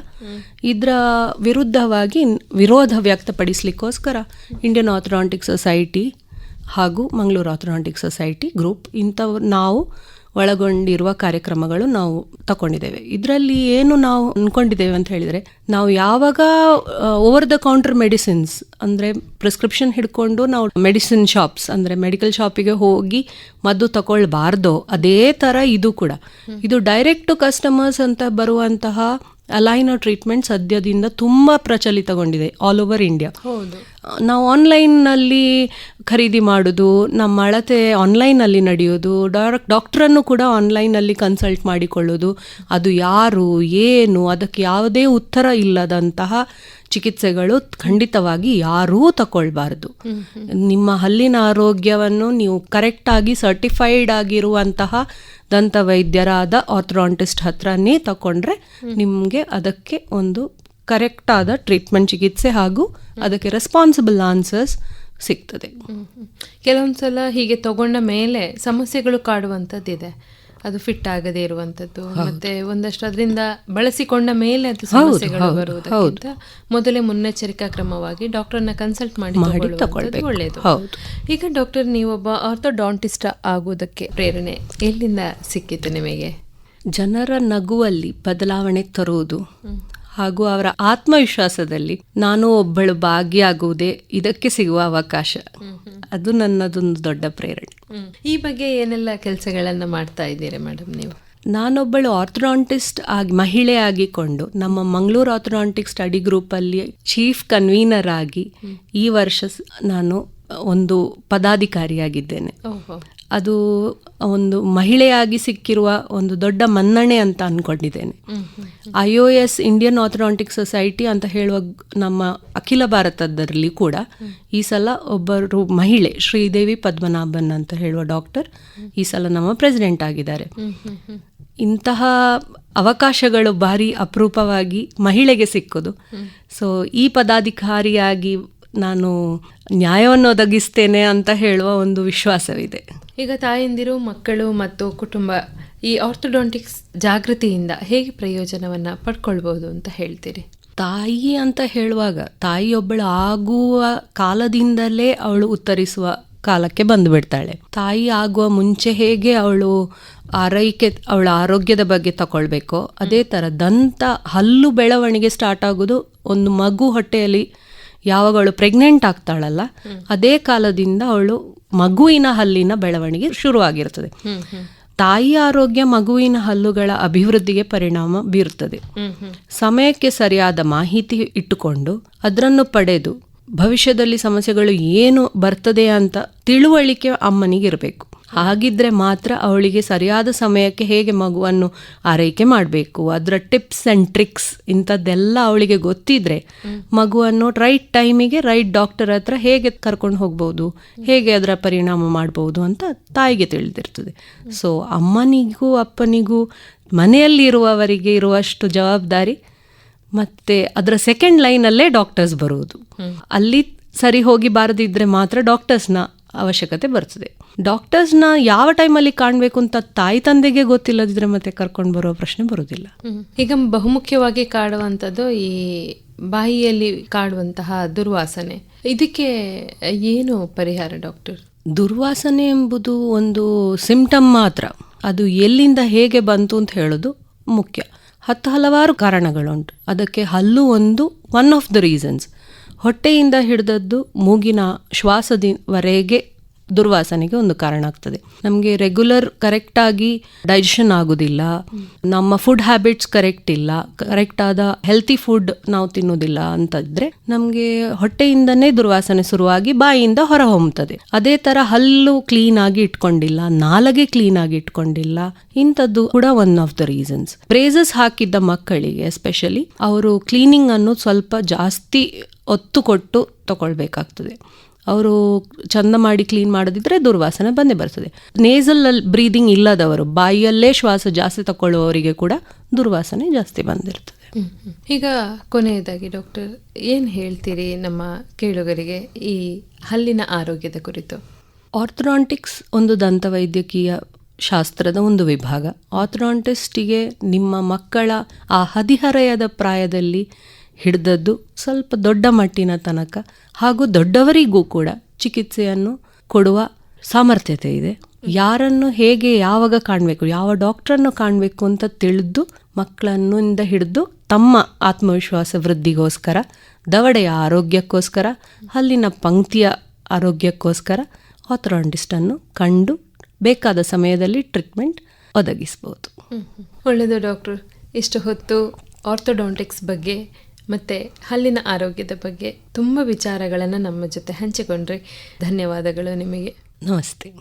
ಇದರ ವಿರುದ್ಧವಾಗಿ ವಿರೋಧ ವ್ಯಕ್ತಪಡಿಸ್ಲಿಕ್ಕೋಸ್ಕರ ಇಂಡಿಯನ್ ಆಥರಾಂಟಿಕ್ ಸೊಸೈಟಿ ಹಾಗೂ ಮಂಗಳೂರು ಆರ್ಥೋಡಾಂಟಿಕ್ ಸೊಸೈಟಿ ಗ್ರೂಪ್ ಇಂಥವು ನಾವು ಒಳಗೊಂಡಿರುವ ಕಾರ್ಯಕ್ರಮಗಳು ನಾವು ತಗೊಂಡಿದ್ದೇವೆ ಇದರಲ್ಲಿ ಏನು ನಾವು ಅನ್ಕೊಂಡಿದ್ದೇವೆ ಅಂತ ಹೇಳಿದರೆ, ನಾವು ಯಾವಾಗ ಓವರ್ ದ ಕೌಂಟರ್ ಮೆಡಿಸಿನ್ಸ್ ಅಂದರೆ ಪ್ರಿಸ್ಕ್ರಿಪ್ಷನ್ ಹಿಡ್ಕೊಂಡು ನಾವು ಮೆಡಿಸಿನ್ ಶಾಪ್ಸ್ ಅಂದರೆ ಮೆಡಿಕಲ್ ಶಾಪಿಗೆ ಹೋಗಿ ಮದ್ದು ತಗೊಳ್ಬಾರ್ದೋ ಅದೇ ಥರ ಇದು ಕೂಡ. ಇದು ಡೈರೆಕ್ಟ್ ಕಸ್ಟಮರ್ಸ್ ಅಂತ ಬರುವಂತಹ ಅಲೈನೋ ಟ್ರೀಟ್ಮೆಂಟ್ ಸದ್ಯದಿಂದ ತುಂಬ ಪ್ರಚಲಿತಗೊಂಡಿದೆ ಆಲ್ ಓವರ್ ಇಂಡಿಯಾ ನಾವು ಆನ್ಲೈನ್ನಲ್ಲಿ ಖರೀದಿ ಮಾಡೋದು ನಮ್ಮ ಅಳತೆ ಆನ್ಲೈನಲ್ಲಿ ನಡೆಯೋದು ಡಾಕ್ ಡಾಕ್ಟ್ರನ್ನು ಕೂಡ ಆನ್ಲೈನಲ್ಲಿ ಕನ್ಸಲ್ಟ್ ಮಾಡಿಕೊಳ್ಳೋದು ಅದು ಯಾರು ಏನು ಅದಕ್ಕೆ ಯಾವುದೇ ಉತ್ತರ ಇಲ್ಲದಂತಹ ಚಿಕಿತ್ಸೆಗಳು ಖಂಡಿತವಾಗಿ ಯಾರೂ ತಗೊಳ್ಬಾರ್ದು ನಿಮ್ಮ ಹಲ್ಲಿನ ಆರೋಗ್ಯವನ್ನು ನೀವು ಕರೆಕ್ಟಾಗಿ ಸರ್ಟಿಫೈಡ್ ಆಗಿರುವಂತಹ ದಂತ ವೈದ್ಯರಾದ ಆರ್ಥ್ರಾಂಟಿಸ್ಟ್ ಹತ್ರನೇ ತಗೊಂಡ್ರೆ ನಿಮಗೆ ಅದಕ್ಕೆ ಒಂದು ಕರೆಕ್ಟ್ ಆದ ಟ್ರೀಟ್ಮೆಂಟ್ ಚಿಕಿತ್ಸೆ ಹಾಗೂ ಅದಕ್ಕೆ ರೆಸ್ಪಾನ್ಸಿಬಲ್ ಆನ್ಸರ್ಸ್ ಸಿಗ್ತದೆ. ಕೆಲವೊಂದು ಸಲ ಕೆಲವೊಂದ್ಸಲ ಹೀಗೆ ತಗೊಂಡ ಮೇಲೆ ಸಮಸ್ಯೆಗಳು ಕಾಡುವಂಥದ್ದಿದೆ. ಅದು ಫಿಟ್ ಆಗದೆ ಇರುವಂತದ್ದು ಮತ್ತೆ ಒಂದಷ್ಟು ಅದರಿಂದ ಬಳಸಿಕೊಂಡ ಮೇಲೆ ಅದು ಸಮಸ್ಯೆಗಳು ಬರುವುದಕ್ಕಿಂತ ಮೊದಲೇ ಮುನ್ನೆಚ್ಚರಿಕಾ ಕ್ರಮವಾಗಿ ಡಾಕ್ಟರ್ನ ಕನ್ಸಲ್ಟ್ ಮಾಡಿ ಒಳ್ಳೆಯದು. ಈಗ ಡಾಕ್ಟರ್ ನೀವೊಬ್ಬ ಆರ್ಥೋಡಾಂಟಿಸ್ಟ್ ಆಗುವುದಕ್ಕೆ ಪ್ರೇರಣೆ ಎಲ್ಲಿಂದ ಸಿಕ್ಕಿತ್ತು ನಿಮಗೆ? ಜನರ ನಗುವಲ್ಲಿ ಬದಲಾವಣೆ ತರುವುದು. ಹಾಗೂ ಅವರ ಆತ್ಮವಿಶ್ವಾಸದಲ್ಲಿ ನಾನು ಒಬ್ಬಳು ಭಾಗಿಯಾಗುವುದೇ ಇದಕ್ಕೆ ಸಿಗುವ ಅವಕಾಶ. ಅದು ನನ್ನದೊಂದು ದೊಡ್ಡ ಪ್ರೇರಣೆ. ಈ ಬಗ್ಗೆ ಏನೆಲ್ಲ ಕೆಲಸಗಳನ್ನ ಮಾಡ್ತಾ ಇದ್ದೀರಿ ಮೇಡಮ್ ನೀವು? ನಾನೊಬ್ಬಳು ಆರ್ಥೋಡಾಂಟಿಸ್ಟ್ ಆಗಿ ಮಹಿಳೆ ಆಗಿಕೊಂಡು ನಮ್ಮ ಮಂಗಳೂರು ಆರ್ಥೋಡಾಂಟಿಕ್ ಸ್ಟಡಿ ಗ್ರೂಪಲ್ಲಿ ಚೀಫ್ ಕನ್ವೀನರ್ ಆಗಿ ಈ ವರ್ಷ ನಾನು ಒಂದು ಪದಾಧಿಕಾರಿಯಾಗಿದ್ದೇನೆ. ಅದು ಒಂದು ಮಹಿಳೆಯಾಗಿ ಸಿಕ್ಕಿರುವ ಒಂದು ದೊಡ್ಡ ಮನ್ನಣೆ ಅಂತ ಅಂದ್ಕೊಂಡಿದ್ದೇನೆ I O S Indian orthodontic society ಅಂತ ಹೇಳುವ ನಮ್ಮ ಅಖಿಲ ಭಾರತದಲ್ಲಿ ಕೂಡ ಈ ಸಲ ಒಬ್ಬರು ಮಹಿಳೆ ಶ್ರೀದೇವಿ ಪದ್ಮನಾಭನ್ ಅಂತ ಹೇಳುವ ಡಾಕ್ಟರ್ ಈ ಸಲ ನಮ್ಮ ಪ್ರೆಸಿಡೆಂಟ್ ಆಗಿದ್ದಾರೆ. ಇಂತಹ ಅವಕಾಶಗಳು ಭಾರಿ ಅಪರೂಪವಾಗಿ ಮಹಿಳೆಗೆ ಸಿಕ್ಕೋದು. ಸೊ ಈ ಪದಾಧಿಕಾರಿಯಾಗಿ ನಾನು ನ್ಯಾಯವನ್ನು ಒದಗಿಸ್ತೇನೆ ಅಂತ ಹೇಳುವ ಒಂದು ವಿಶ್ವಾಸವಿದೆ. ಈಗ ತಾಯಂದಿರು ಮಕ್ಕಳು ಮತ್ತು ಕುಟುಂಬ ಈ ಆರ್ಥೋಡಾಂಟಿಕ್ಸ್ ಜಾಗೃತಿಯಿಂದ ಹೇಗೆ ಪ್ರಯೋಜನವನ್ನ ಪಡ್ಕೊಳ್ಬೋದು ಅಂತ ಹೇಳ್ತೀರಿ? ತಾಯಿ ಅಂತ ಹೇಳುವಾಗ ತಾಯಿಯೊಬ್ಬಳು ಆಗುವ ಕಾಲದಿಂದಲೇ ಅವಳು ಉತ್ತರಿಸುವ ಕಾಲಕ್ಕೆ ಬಂದುಬಿಡ್ತಾಳೆ. ತಾಯಿ ಆಗುವ ಮುಂಚೆ ಹೇಗೆ ಅವಳು ಆರೈಕೆ ಅವಳ ಆರೋಗ್ಯದ ಬಗ್ಗೆ ತಗೊಳ್ಬೇಕೋ ಅದೇ ಥರ ದಂತ ಹಲ್ಲು ಬೆಳವಣಿಗೆ ಸ್ಟಾರ್ಟ್ ಆಗೋದು ಒಂದು ಮಗು ಹೊಟ್ಟೆಯಲ್ಲಿ ಯಾವಾಗ ಅವಳು ಪ್ರೆಗ್ನೆಂಟ್ ಆಗ್ತಾಳಲ್ಲ ಅದೇ ಕಾಲದಿಂದ ಅವಳು ಮಗುವಿನ ಹಲ್ಲಿನ ಬೆಳವಣಿಗೆ ಶುರುವಾಗಿರುತ್ತದೆ. ತಾಯಿ ಆರೋಗ್ಯ ಮಗುವಿನ ಹಲ್ಲುಗಳ ಅಭಿವೃದ್ಧಿಗೆ ಪರಿಣಾಮ ಬೀರುತ್ತದೆ. ಸಮಯಕ್ಕೆ ಸರಿಯಾದ ಮಾಹಿತಿ ಇಟ್ಟುಕೊಂಡು ಅದನ್ನು ಪಡೆದು ಭವಿಷ್ಯದಲ್ಲಿ ಸಮಸ್ಯೆಗಳು ಏನು ಬರ್ತದೆ ಅಂತ ತಿಳುವಳಿಕೆ ಅಮ್ಮನಿಗೆ ಇರಬೇಕು ಹಾಗಿದ್ರೆ ಮಾತ್ರ ಅವಳಿಗೆ ಸರಿಯಾದ ಸಮಯಕ್ಕೆ ಹೇಗೆ ಮಗುವನ್ನು ಆರೈಕೆ ಮಾಡಬೇಕು? ಅದರ ಟಿಪ್ಸ್ ಆ್ಯಂಡ್ ಟ್ರಿಕ್ಸ್ ಇಂಥದ್ದೆಲ್ಲ ಅವಳಿಗೆ ಗೊತ್ತಿದ್ರೆ ಮಗುವನ್ನು ರೈಟ್ ಟೈಮಿಗೆ ರೈಟ್ ಡಾಕ್ಟರ್ ಹತ್ರ ಹೇಗೆ ಕರ್ಕೊಂಡು ಹೋಗ್ಬೋದು? ಹೇಗೆ ಅದರ ಪರಿಣಾಮ ಮಾಡ್ಬೋದು ಅಂತ ತಾಯಿಗೆ ತಿಳಿದಿರ್ತದೆ. ಸೊ ಅಮ್ಮನಿಗೂ ಅಪ್ಪನಿಗೂ ಮನೆಯಲ್ಲಿರುವವರಿಗೆ ಇರುವಷ್ಟು ಜವಾಬ್ದಾರಿ ಮತ್ತೆ ಅದರ ಸೆಕೆಂಡ್ ಲೈನಲ್ಲೇ ಡಾಕ್ಟರ್ಸ್ ಬರುವುದು. ಅಲ್ಲಿ ಸರಿ ಹೋಗಿ ಬಾರದಿದ್ರೆ ಮಾತ್ರ ಡಾಕ್ಟರ್ಸ್ನ ಅವಶ್ಯಕತೆ ಬರ್ತದೆ. ಡಾಕ್ಟರ್ಸ್ನ ಯಾವ ಟೈಮಲ್ಲಿ ಕಾಣಬೇಕು ಅಂತ ತಾಯಿ ತಂದೆಗೆ ಗೊತ್ತಿಲ್ಲದಿದ್ರೆ ಮತ್ತೆ ಕರ್ಕೊಂಡು ಬರೋ ಪ್ರಶ್ನೆ ಬರೋದಿಲ್ಲ ಈಗ ಬಹುಮುಖ್ಯವಾಗಿ ಕಾಡುವಂಥದ್ದು ಈ ಬಾಯಿಯಲ್ಲಿ ಕಾಡುವಂತಹ ದುರ್ವಾಸನೆ. ಇದಕ್ಕೆ ಏನು ಪರಿಹಾರ ಡಾಕ್ಟರ್? ದುರ್ವಾಸನೆ ಎಂಬುದು ಒಂದು ಸಿಂಪ್ಟಮ್ ಮಾತ್ರ. ಅದು ಎಲ್ಲಿಂದ ಹೇಗೆ ಬಂತು ಅಂತ ಹೇಳೋದು ಮುಖ್ಯ. ಹತ್ತು ಹಲವಾರು ಕಾರಣಗಳುಂಟು. ಅದಕ್ಕೆ ಹಲ್ಲು ಒಂದು ಒನ್ ಆಫ್ ದ ರೀಸನ್ಸ್ ಹೊಟ್ಟೆಯಿಂದ ಹಿಡಿದದ್ದು ಮೂಗಿನ ಶ್ವಾಸದವರೆಗೆ ದುರ್ವಾಸನೆಗೆ ಒಂದು ಕಾರಣ ಆಗ್ತದೆ. ನಮಗೆ ರೆಗ್ಯುಲರ್ ಕರೆಕ್ಟಾಗಿ ಡೈಜೆಷನ್ ಆಗೋದಿಲ್ಲ. ನಮ್ಮ ಫುಡ್ ಹ್ಯಾಬಿಟ್ಸ್ ಕರೆಕ್ಟ್ ಇಲ್ಲ. ಕರೆಕ್ಟ್ ಆದ ಹೆಲ್ತಿ ಫುಡ್ ನಾವು ತಿನ್ನೋದಿಲ್ಲ ಅಂತಂದ್ರೆ ನಮಗೆ ಹೊಟ್ಟೆಯಿಂದನೇ ದುರ್ವಾಸನೆ ಶುರುವಾಗಿ ಬಾಯಿಯಿಂದ ಹೊರ ಹೊಮ್ಮುತ್ತದೆ ಅದೇ ತರ ಹಲ್ಲು ಕ್ಲೀನ್ ಆಗಿ ಇಟ್ಕೊಂಡಿಲ್ಲ, ನಾಲಗೆ ಕ್ಲೀನ್ ಆಗಿ ಇಟ್ಕೊಂಡಿಲ್ಲ, ಇಂಥದ್ದು ಕೂಡ one of the reasons braces ಹಾಕಿದ್ದ ಮಕ್ಕಳಿಗೆ ಎಸ್ಪೆಷಲಿ ಅವರು ಕ್ಲೀನಿಂಗ್ ಅನ್ನು ಸ್ವಲ್ಪ ಜಾಸ್ತಿ ಒತ್ತು ಕೊಟ್ಟು ತಗೊಳ್ಬೇಕಾಗ್ತದೆ. ಅವರು ಚಂದ ಮಾಡಿ ಕ್ಲೀನ್ ಮಾಡದಿದ್ರೆ ದುರ್ವಾಸನೆ ಬಂದೇ ಬರ್ತದೆ. ನೇಸಲ್ ಬ್ರೀದಿಂಗ್ ಇಲ್ಲದವರು ಬಾಯಿಯಲ್ಲೇ ಶ್ವಾಸ ಜಾಸ್ತಿ ತಗೊಳ್ಳುವವರಿಗೆ ಕೂಡ ದುರ್ವಾಸನೆ ಜಾಸ್ತಿ ಬಂದಿರ್ತದೆ. ಈಗ ಕೊನೆಯದಾಗಿ ಡಾಕ್ಟರ್ ಏನು ಹೇಳ್ತೀರಿ ನಮ್ಮ ಕೇಳುಗರಿಗೆ ಈ ಹಲ್ಲಿನ ಆರೋಗ್ಯದ ಕುರಿತು? ಆರ್ಥ್ರಾಂಟಿಕ್ಸ್ ಒಂದು ದಂತವೈದ್ಯಕೀಯ ಶಾಸ್ತ್ರದ ಒಂದು ವಿಭಾಗ. ಆರ್ಥ್ರಾಂಟಿಸ್ಟಿಗೆ ನಿಮ್ಮ ಮಕ್ಕಳ ಆ ಹದಿಹರೆಯದ ಪ್ರಾಯದಲ್ಲಿ ಹಿಡಿದದ್ದು ಸ್ವಲ್ಪ ದೊಡ್ಡ ಮಟ್ಟಿನ ತನಕ ಹಾಗೂ ದೊಡ್ಡವರಿಗೂ ಕೂಡ ಚಿಕಿತ್ಸೆಯನ್ನು ಕೊಡುವ ಸಾಮರ್ಥ್ಯತೆ ಇದೆ. ಯಾರನ್ನು ಹೇಗೆ ಯಾವಾಗ ಕಾಣಬೇಕು, ಯಾವ ಡಾಕ್ಟ್ರನ್ನು ಕಾಣಬೇಕು ಅಂತ ತಿಳಿದು ಮಕ್ಕಳನ್ನಿಂದ ಹಿಡಿದು ತಮ್ಮ ಆತ್ಮವಿಶ್ವಾಸ ವೃದ್ಧಿಗೋಸ್ಕರ, ದವಡೆಯ ಆರೋಗ್ಯಕ್ಕೋಸ್ಕರ, ಹಲ್ಲಿನ ಪಂಕ್ತಿಯ ಆರೋಗ್ಯಕ್ಕೋಸ್ಕರ ಆಥರಾಂಡಿಸ್ಟನ್ನು ಕಂಡು ಬೇಕಾದ ಸಮಯದಲ್ಲಿ ಟ್ರೀಟ್ಮೆಂಟ್ ಒದಗಿಸ್ಬೋದು. ಒಳ್ಳೆಯದು ಡಾಕ್ಟರ್. ಇಷ್ಟು ಹೊತ್ತು ಆರ್ಥೋಡಾಂಟಿಕ್ಸ್ ಬಗ್ಗೆ ಮತ್ತು ಹಲ್ಲಿನ ಆರೋಗ್ಯದ ಬಗ್ಗೆ ತುಂಬ ವಿಚಾರಗಳನ್ನು ನಮ್ಮ ಜೊತೆ ಹಂಚಿಕೊಂಡ್ರಿ. ಧನ್ಯವಾದಗಳು ನಿಮಗೆ. ನಮಸ್ತೆ.